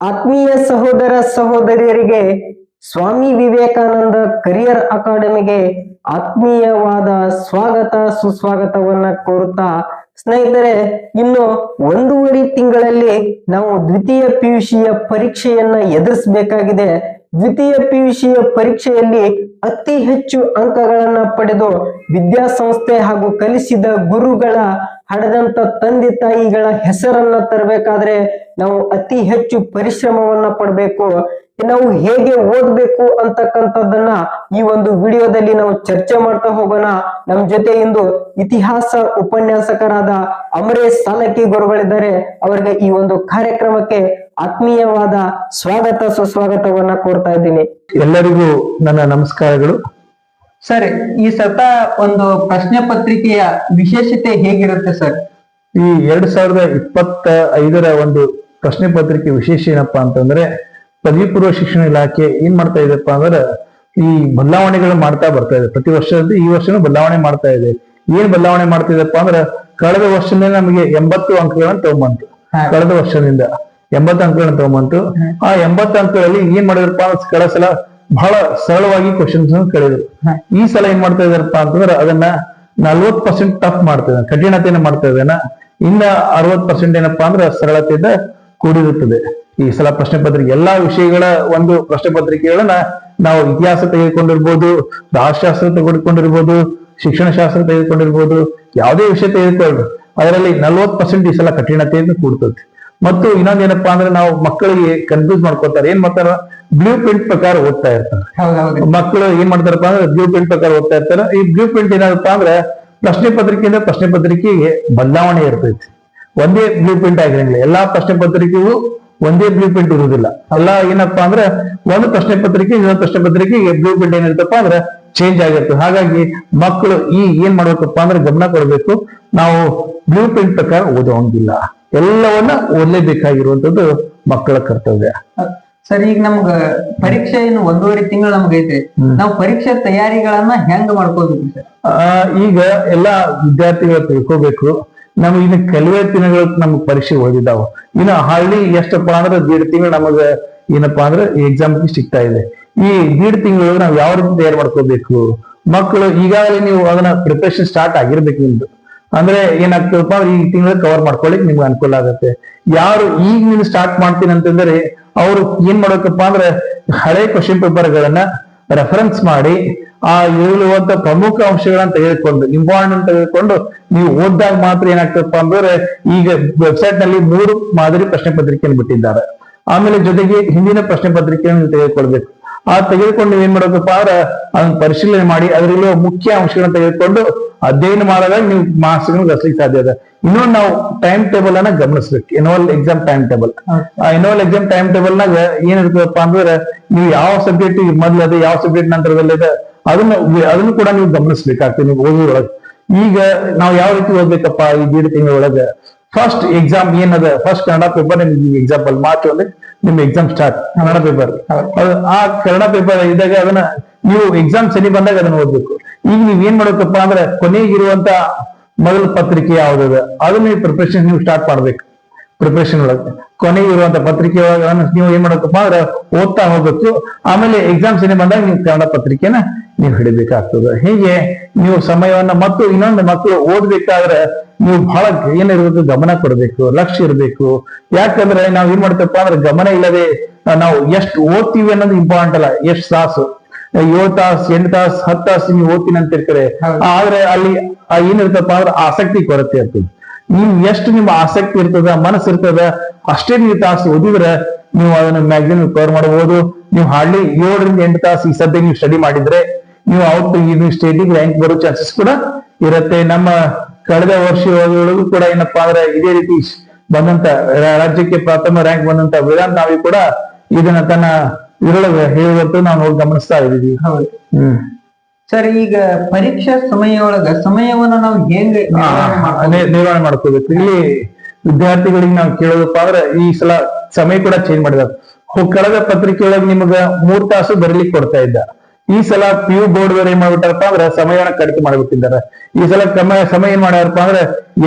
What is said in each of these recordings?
ಆತ್ಮೀಯ ಸಹೋದರ ಸಹೋದರಿಯರಿಗೆ ಸ್ವಾಮಿ ವಿವೇಕಾನಂದ ಕರಿಯರ್ ಅಕಾಡೆಮಿಗೆ ಆತ್ಮೀಯವಾದ ಸ್ವಾಗತ, ಸುಸ್ವಾಗತವನ್ನ ಕೋರುತ್ತಾ, ಸ್ನೇಹಿತರೆ, ಇನ್ನು ಒಂದೂವರೆ ತಿಂಗಳಲ್ಲಿ ನಾವು ದ್ವಿತೀಯ ಪಿಯುಸಿಯ ಪರೀಕ್ಷೆಯನ್ನ ಎದುರಿಸಬೇಕಾಗಿದೆ. ದ್ವಿತೀಯ ಪಿಯುಸಿಯ ಪರೀಕ್ಷೆಯಲ್ಲಿ ಅತಿ ಹೆಚ್ಚು ಅಂಕಗಳನ್ನ ಪಡೆದು ವಿದ್ಯಾಸಂಸ್ಥೆ ಹಾಗೂ ಕಲಿಸಿದ ಗುರುಗಳ ಹಡೆದಂತ ತಂದೆ ತಾಯಿಗಳ ಹೆಸರನ್ನ ತರಬೇಕಾದ್ರೆ ನಾವು ಅತಿ ಹೆಚ್ಚು ಪರಿಶ್ರಮವನ್ನ ಪಡಬೇಕು. ನಾವು ಹೇಗೆ ಓದ್ಬೇಕು ಅಂತಕ್ಕಂಥದ್ದನ್ನ ಈ ಒಂದು ವಿಡಿಯೋದಲ್ಲಿ ನಾವು ಚರ್ಚೆ ಮಾಡ್ತಾ ಹೋಗೋಣ. ನಮ್ ಜೊತೆ ಇಂದು ಇತಿಹಾಸ ಉಪನ್ಯಾಸಕರಾದ ಅಮರೇಶ್ ಸಾಲಕಿ ಗುರುಗಳಿದ್ದಾರೆ. ಅವರಿಗೆ ಈ ಒಂದು ಕಾರ್ಯಕ್ರಮಕ್ಕೆ ಆತ್ಮೀಯವಾದ ಸ್ವಾಗತ ಸುಸ್ವಾಗತವನ್ನ ಕೋರ್ತಾ ಇದ್ದೀನಿ. ಎಲ್ಲರಿಗೂ ನನ್ನ ನಮಸ್ಕಾರಗಳು. ಸರ್ ಈ ಸತ ಒಂದು ಪ್ರಶ್ನೆ ಪತ್ರಿಕೆಯ ವಿಶೇಷತೆ ಹೇಗಿರುತ್ತೆ ಸರ್ ಈ ಎರಡ್ ಸಾವಿರದ ಇಪ್ಪತ್ತ ಐದರ ಒಂದು ಪ್ರಶ್ನೆ ಪತ್ರಿಕೆ ವಿಶೇಷ ಏನಪ್ಪಾ ಅಂತಂದ್ರೆ ಪದವಿ ಪೂರ್ವ ಶಿಕ್ಷಣ ಇಲಾಖೆ ಏನ್ ಮಾಡ್ತಾ ಇದೆಪ್ಪ ಅಂದ್ರೆ ಈ ಬದಲಾವಣೆಗಳು ಮಾಡ್ತಾ ಬರ್ತಾ ಇದೆ. ಪ್ರತಿ ವರ್ಷದ ಈ ವರ್ಷನೂ ಬದಲಾವಣೆ ಮಾಡ್ತಾ ಇದೆ. ಏನ್ ಬದಲಾವಣೆ ಮಾಡ್ತಿದೆಪ್ಪ ಅಂದ್ರೆ ಕಳೆದ ವರ್ಷನೇ ನಮಗೆ ಎಂಬತ್ತು ಅಂಕಗಳನ್ನ ತಗೊಂಬಂತು. ಕಳೆದ ವರ್ಷದಿಂದ ಎಂಬತ್ತು ಅಂಕಗಳನ್ನ ತಗೊಂಬಂತು. ಆ ಎಂಬತ್ತು ಅಂಕಗಳಲ್ಲಿ ಏನ್ ಮಾಡಿದ್ರಪ್ಪ ಕಳಸಲ ಕಳೆದ ಸಲ ಬಹಳ ಸರಳವಾಗಿ ಕ್ವಶನ್ಸ್ ಕೇಳಿದ್ರು. ಈ ಸಲ ಏನ್ ಮಾಡ್ತಾ ಇದಾರಪ್ಪ ಅಂತಂದ್ರೆ ಅದನ್ನ ನಲ್ವತ್ ಪರ್ಸೆಂಟ್ ಟಫ್ ಮಾಡ್ತಾ ಇದ್ದಾರೆ. ಕಠಿಣತೆಯನ್ನು ಮಾಡ್ತಾ ಇದ್ದಾನೆ ಇನ್ನ ಅರವತ್ ಪರ್ಸೆಂಟ್ ಏನಪ್ಪಾ ಅಂದ್ರೆ ಸರಳತೆಯಿಂದ ಕೂಡಿರುತ್ತದೆ. ಈ ಸಲ ಪ್ರಶ್ನೆ ಪತ್ರಿಕೆ ಎಲ್ಲಾ ವಿಷಯಗಳ ಒಂದು ಪ್ರಶ್ನೆ ಪತ್ರಿಕೆಗಳನ್ನ ನಾವು ಇತಿಹಾಸ ತೆಗೆದುಕೊಂಡಿರ್ಬೋದು ರಾಷ್ಟ್ರಶಾಸ್ತ್ರ ತೆಗೆದುಕೊಂಡಿರ್ಬೋದು ಶಿಕ್ಷಣ ಶಾಸ್ತ್ರ ತೆಗೆದುಕೊಂಡಿರ್ಬೋದು ಯಾವುದೇ ವಿಷಯ ತೆಗೆದುಕೊಳ್ಳಿ. ಅದರಲ್ಲಿ ನಲ್ವತ್ ಪರ್ಸೆಂಟ್ ಈ ಸಲ ಕಠಿಣತೆಯನ್ನು ಕೂಡ್ತದೆ. ಮತ್ತು ಇನ್ನೊಂದೇನಪ್ಪಾ ಅಂದ್ರೆ ನಾವು ಮಕ್ಕಳಿಗೆ ಕನ್ಫ್ಯೂಸ್ ಮಾಡ್ಕೊತಾರೆ ಏನ್ ಮಾಡ್ತಾರ? ಬ್ಲೂ ಪ್ರಿಂಟ್ ಪ್ರಕಾರ ಓದ್ತಾ ಇರ್ತಾರೆ. ಮಕ್ಕಳು ಏನ್ ಮಾಡ್ತಾರಪ್ಪ ಅಂದ್ರೆ ಬ್ಲೂ ಪ್ರಿಂಟ್ ಪ್ರಕಾರ ಓದ್ತಾ ಇರ್ತಾರೆ. ಈ ಬ್ಲೂ ಪ್ರಿಂಟ್ ಏನಾಗಪ್ಪ ಅಂದ್ರೆ ಪ್ರಶ್ನೆ ಪತ್ರಿಕೆಯಿಂದ ಪ್ರಶ್ನೆ ಪತ್ರಿಕೆಗೆ ಬದಲಾವಣೆ ಇರ್ತೈತಿ. ಒಂದೇ ಬ್ಲೂ ಪ್ರಿಂಟ್ ಆಗಿರಂಗಿಲ್ಲ. ಎಲ್ಲಾ ಪ್ರಶ್ನೆ ಪತ್ರಿಕೆಗೂ ಒಂದೇ ಬ್ಲೂ ಪ್ರಿಂಟ್ ಇರುವುದಿಲ್ಲ. ಅಲ್ಲ ಏನಪ್ಪಾ ಅಂದ್ರೆ ಒಂದು ಪ್ರಶ್ನೆ ಪತ್ರಿಕೆ ಇನ್ನೊಂದು ಪ್ರಶ್ನೆ ಪತ್ರಿಕೆಗೆ ಬ್ಲೂ ಪ್ರಿಂಟ್ ಏನಿರುತ್ತಪ್ಪ ಅಂದ್ರೆ ಚೇಂಜ್ ಆಗಿರ್ತದೆ ಹಾಗಾಗಿ ಮಕ್ಕಳು ಈ ಏನ್ ಮಾಡ್ಬೇಕಪ್ಪ ಅಂದ್ರೆ ಗಮನ ಕೊಡಬೇಕು. ನಾವು ಬ್ಲೂ ಪ್ರಿಂಟ್ ಪ್ರಕಾರ ಓದುವಂಗಿಲ್ಲ ಎಲ್ಲವನ್ನ ಓದಲೇಬೇಕಾಗಿರುವಂತದ್ದು ಮಕ್ಕಳ ಕರ್ತವ್ಯ. ಸರ್ ಈಗ ನಮ್ಗ ಪರೀಕ್ಷೆ ಏನು ಒಂದೂವರೆ ತಿಂಗಳು ನಮ್ಗೆ ಐತೆ ನಾವು ಪರೀಕ್ಷೆ ತಯಾರಿಗಳನ್ನ ಹೆಂಗ್ ಮಾಡ್ಕೋಬೇಕು ಸರ್? ಆ, ಈಗ ಎಲ್ಲಾ ವಿದ್ಯಾರ್ಥಿಗಳು ತಿಳ್ಕೋಬೇಕು. ನಮ್ಗೆ ಇನ್ನು ಕೆಲವೇ ದಿನಗಳು ನಮ್ಗೆ ಪರೀಕ್ಷೆ ಓದಿದಾವ. ಇನ್ನು ಹಳ್ಳಿ ಎಷ್ಟಪ್ಪ ಅಂದ್ರೆ ದೀಡ್ ತಿಂಗಳು ನಮಗ ಏನಪ್ಪಾ ಅಂದ್ರೆ ಎಕ್ಸಾಮ್ ಸಿಗ್ತಾ ಇದೆ. ಈ ದೀಡ್ ತಿಂಗಳು ನಾವು ಯಾವ ರೀತಿ ತಯಾರು ಮಾಡ್ಕೋಬೇಕು? ಮಕ್ಕಳು ಈಗಾಗಲೇ ನೀವು ಅದನ್ನ ಪ್ರಿಪರೇಷನ್ ಸ್ಟಾರ್ಟ್ ಆಗಿರ್ಬೇಕು ನಿಮ್ದು. ಅಂದ್ರೆ ಏನಾಗ್ತದಪ್ಪ? ಈ ತಿಂಗಳ ಕವರ್ ಮಾಡ್ಕೊಳ್ಳಿಕ್ ನಿಮ್ಗೆ ಅನುಕೂಲ ಆಗುತ್ತೆ. ಯಾರು ಈಗ ನೀವು ಸ್ಟಾರ್ಟ್ ಮಾಡ್ತೀನಿ ಅಂತಂದ್ರೆ ಅವ್ರು ಏನ್ ಮಾಡ್ಬೇಕಪ್ಪ ಅಂದ್ರೆ ಹಳೆ ಕ್ವಶನ್ ಪೇಪರ್ ಗಳನ್ನ ರೆಫರೆನ್ಸ್ ಮಾಡಿ ಆ ಇರುವಂತ ಪ್ರಮುಖ ಅಂಶಗಳನ್ನ ತೆಗೆದುಕೊಂಡು ಇಂಪಾರ್ಟೆಂಟ್ ತೆಗೆದುಕೊಂಡು ನೀವು ಓದಿದಾಗ ಮಾತ್ರ ಏನಾಗ್ತದಪ್ಪ ಅಂದ್ರೆ ಈಗ ವೆಬ್ಸೈಟ್ನಲ್ಲಿ ಮೂರು ಮಾದರಿ ಪ್ರಶ್ನೆ ಪತ್ರಿಕೆಯನ್ನು ಬಿಟ್ಟಿದ್ದಾರೆ. ಆಮೇಲೆ ಜೊತೆಗೆ ಹಿಂದಿನ ಪ್ರಶ್ನೆ ಪತ್ರಿಕೆಯನ್ನು ತೆಗೆದುಕೊಳ್ಬೇಕು. ಆ ತೆಗೆದುಕೊಂಡು ಏನ್ ಮಾಡಬೇಕಪ್ಪ ಅಂದ್ರೆ ಅದನ್ನ ಪರಿಶೀಲನೆ ಮಾಡಿ ಅದರಲ್ಲಿರುವ ಮುಖ್ಯ ಅಂಶಗಳನ್ನ ತೆಗೆದುಕೊಂಡು ಅಧ್ಯಯನ ಮಾಡಿದಾಗ ನೀವು ಮಾರ್ಕ್ಸ್ ಗಳಿಸ್ಲಿಕ್ಕೆ ಸಾಧ್ಯ ಇದೆ. ಇನ್ನೊಂದು ನಾವು ಟೈಮ್ ಟೇಬಲ್ ಅನ್ನ ಗಮನಿಸ್ಬೇಕು. ಎನ್ವಲ್ ಎಕ್ಸಾಮ್ ಟೈಮ್ ಟೇಬಲ್ ಆ ಎನ್ವಲ್ ಎಕ್ಸಾಮ್ ಟೈಮ್ ಟೇಬಲ್ ನಾಗ ಏನಿರ್ತದಪ್ಪ ಅಂದ್ರೆ ನೀವು ಯಾವ ಸಬ್ಜೆಕ್ಟ್ ಮೊದ್ಲದೆ ಅದೇ ಯಾವ ಸಬ್ಜೆಕ್ಟ್ ನಂತರದಲ್ಲಿ ಇದೆ ಅದನ್ನ ಅದನ್ನು ಕೂಡ ನೀವು ಗಮನಿಸ್ಬೇಕಾಗ್ತದೆ ನೀವು ಓದೋದ್ರೊಳಗೆ ಈಗ ನಾವು ಯಾವ ರೀತಿ ಓದ್ಬೇಕಪ್ಪ ಈ ದೀಡ್ ತಿಂಗಳೊಳಗೆ ಫಸ್ಟ್ ಎಕ್ಸಾಮ್ ಏನದ? ಫಸ್ಟ್ ಕನ್ನಡ ಪೇಪರ್ ನಿಮ್ಗೆ ಎಕ್ಸಾಂಪಲ್ ಮಾರ್ಚ್ ಒಂದಕ್ಕೆ ನಿಮ್ ಎಕ್ಸಾಮ್ ಸ್ಟಾರ್ಟ್ ಕನ್ನಡ ಪೇಪರ್ ಆ ಕನ್ನಡ ಪೇಪರ್ ಇದ್ದಾಗ ಅದನ್ನ ನೀವು ಎಕ್ಸಾಮ್ ಸರಿ ಬಂದಾಗ ಅದನ್ನ ಓದ್ಬೇಕು. ಈಗ ನೀವ್ ಏನ್ ಮಾಡ್ಬೇಕಪ್ಪ ಅಂದ್ರೆ ಕೊನೆಗಿರುವಂತ ಮೊದಲ ಪತ್ರಿಕೆ ಯಾವ್ದದ? ಅದನ್ನ ನೀವು ಪ್ರಿಪರೇಷನ್ ನೀವು ಸ್ಟಾರ್ಟ್ ಮಾಡ್ಬೇಕು. ಪ್ರಿಪ್ರೇಷನ್ ಒಳಗೆ. ಕೊನೆಗೆ ಇರುವಂತ ಪತ್ರಿಕೆ ಒಳಗೆ ನೀವು ಏನ್ ಮಾಡಬೇಕಪ್ಪ ಅಂದ್ರೆ ಓದ್ತಾ ಹೋಗ್ಬೇಕು. ಆಮೇಲೆ ಎಕ್ಸಾಮ್ ಸರಿ ಬಂದಾಗ ನೀವು ಕನ್ನಡ ಪತ್ರಿಕೆನ ನೀವು ಹಿಡಿಬೇಕಾಗ್ತದೆ. ಹೀಗೆ ನೀವು ಸಮಯವನ್ನ ಮತ್ತು ಇನ್ನೊಂದು ಮಕ್ಕಳು ಓದ್ಬೇಕಾದ್ರೆ ನೀವು ಬಹಳ ಏನಿರ್ಬೇಕು ಗಮನ ಕೊಡಬೇಕು ಲಕ್ಷ್ಯ ಇರಬೇಕು. ಯಾಕಂದ್ರೆ ನಾವ್ ಏನ್ ಮಾಡ್ತೇವಪ್ಪ ಅಂದ್ರೆ ಗಮನ ಇಲ್ಲದೆ ನಾವು ಎಷ್ಟು ಓದ್ತೀವಿ ಅನ್ನೋದು ಇಂಪಾರ್ಟೆಂಟ್ ಅಲ್ಲ. ಎಷ್ಟು ತಾಸು ಏಳು ತಾಸ್ ಎಂಟು ತಾಸ್ ಹತ್ತು ತಾಸು ನೀವು ಓದ್ತೀನಿ ಅಂತ ಇರ್ತಾರೆ. ಆದ್ರೆ ಅಲ್ಲಿ ಏನಿರ್ತಪ್ಪ ಅಂದ್ರೆ ಆಸಕ್ತಿ ಕೊರತೆ ಇರ್ತದೆ. ನೀವು ಎಷ್ಟು ನಿಮ್ಮ ಆಸಕ್ತಿ ಇರ್ತದ ಮನಸ್ಸು ಇರ್ತದ ಅಷ್ಟೇ ನೀವು ತಾಸು ಓದಿದ್ರೆ ನೀವು ಅದನ್ನ ಮ್ಯಾಗ್ಝಿನ್ ಕವರ್ ಮಾಡಬಹುದು ನೀವು ಹಾರ್ಡ್ಲಿ ಏಳರಿಂದ ಎಂಟು ತಾಸು ಈ ಸದ್ಯ ನೀವು ಸ್ಟಡಿ ಮಾಡಿದ್ರೆ ನೀವು ಅವತ್ತು ನೀವು ಸ್ಟೇಟಿಗೆ ರ್ಯಾಂಕ್ ಬರೋ ಚಾನ್ಸಸ್ ಕೂಡ ಇರುತ್ತೆ. ನಮ್ಮ ಕಳೆದ ವರ್ಷದೊಳಗೂ ಕೂಡ ಏನಪ್ಪಾ ಅಂದ್ರೆ ಇದೇ ರೀತಿ ಬಂದಂತ ರಾಜ್ಯಕ್ಕೆ ಪ್ರಥಮ ರ್ಯಾಂಕ್ ಬಂದಂತ ವೇದಾಂತ ನಾವಿ ಕೂಡ ಇದನ್ನ ತನ್ನ ಇದ್ರೊಳಗೆ ಹೇಳುವಂತ ನಾವು ಗಮನಿಸ್ತಾ ಇದೀವಿ ಹೌದು. ಸರ್ ಈಗ ಪರೀಕ್ಷಾ ಸಮಯದೊಳಗ ಸಮಯವನ್ನ ನಾವು ಹೆಂಗ್ ನಿರ್ವಹಣೆ ಮಾಡ್ಕೋಬೇಕು? ಇಲ್ಲಿ ವಿದ್ಯಾರ್ಥಿಗಳಿಗೆ ನಾವು ಕೇಳೋದಪ್ಪ ಅಂದ್ರೆ ಈ ಸಲ ಸಮಯ ಕೂಡ ಚೇಂಜ್ ಮಾಡಿದಾರೆ. ಕಳೆದ ಪತ್ರಿಕೆಯೊಳಗೆ ನಿಮಗ ಮೂರ್ ತಾಸು ಬರೀಲಿಕ್ಕೆ ಕೊಡ್ತಾ ಇದ್ದ. ಈ ಸಲ ಪಿ ಯು ಬೋರ್ಡ್ ಏನ್ ಮಾಡ್ಬಿಟ್ಟಾರಪ್ಪ ಅಂದ್ರೆ ಸಮಯನ ಕಡಿತ ಮಾಡಿಬಿಟ್ಟಿದ್ದಾರೆ. ಈ ಸಲ ಕ್ರಮ, ಸಮಯ ಏನ್ ಮಾಡ್ಯಾರಪ್ಪ ಅಂದ್ರೆ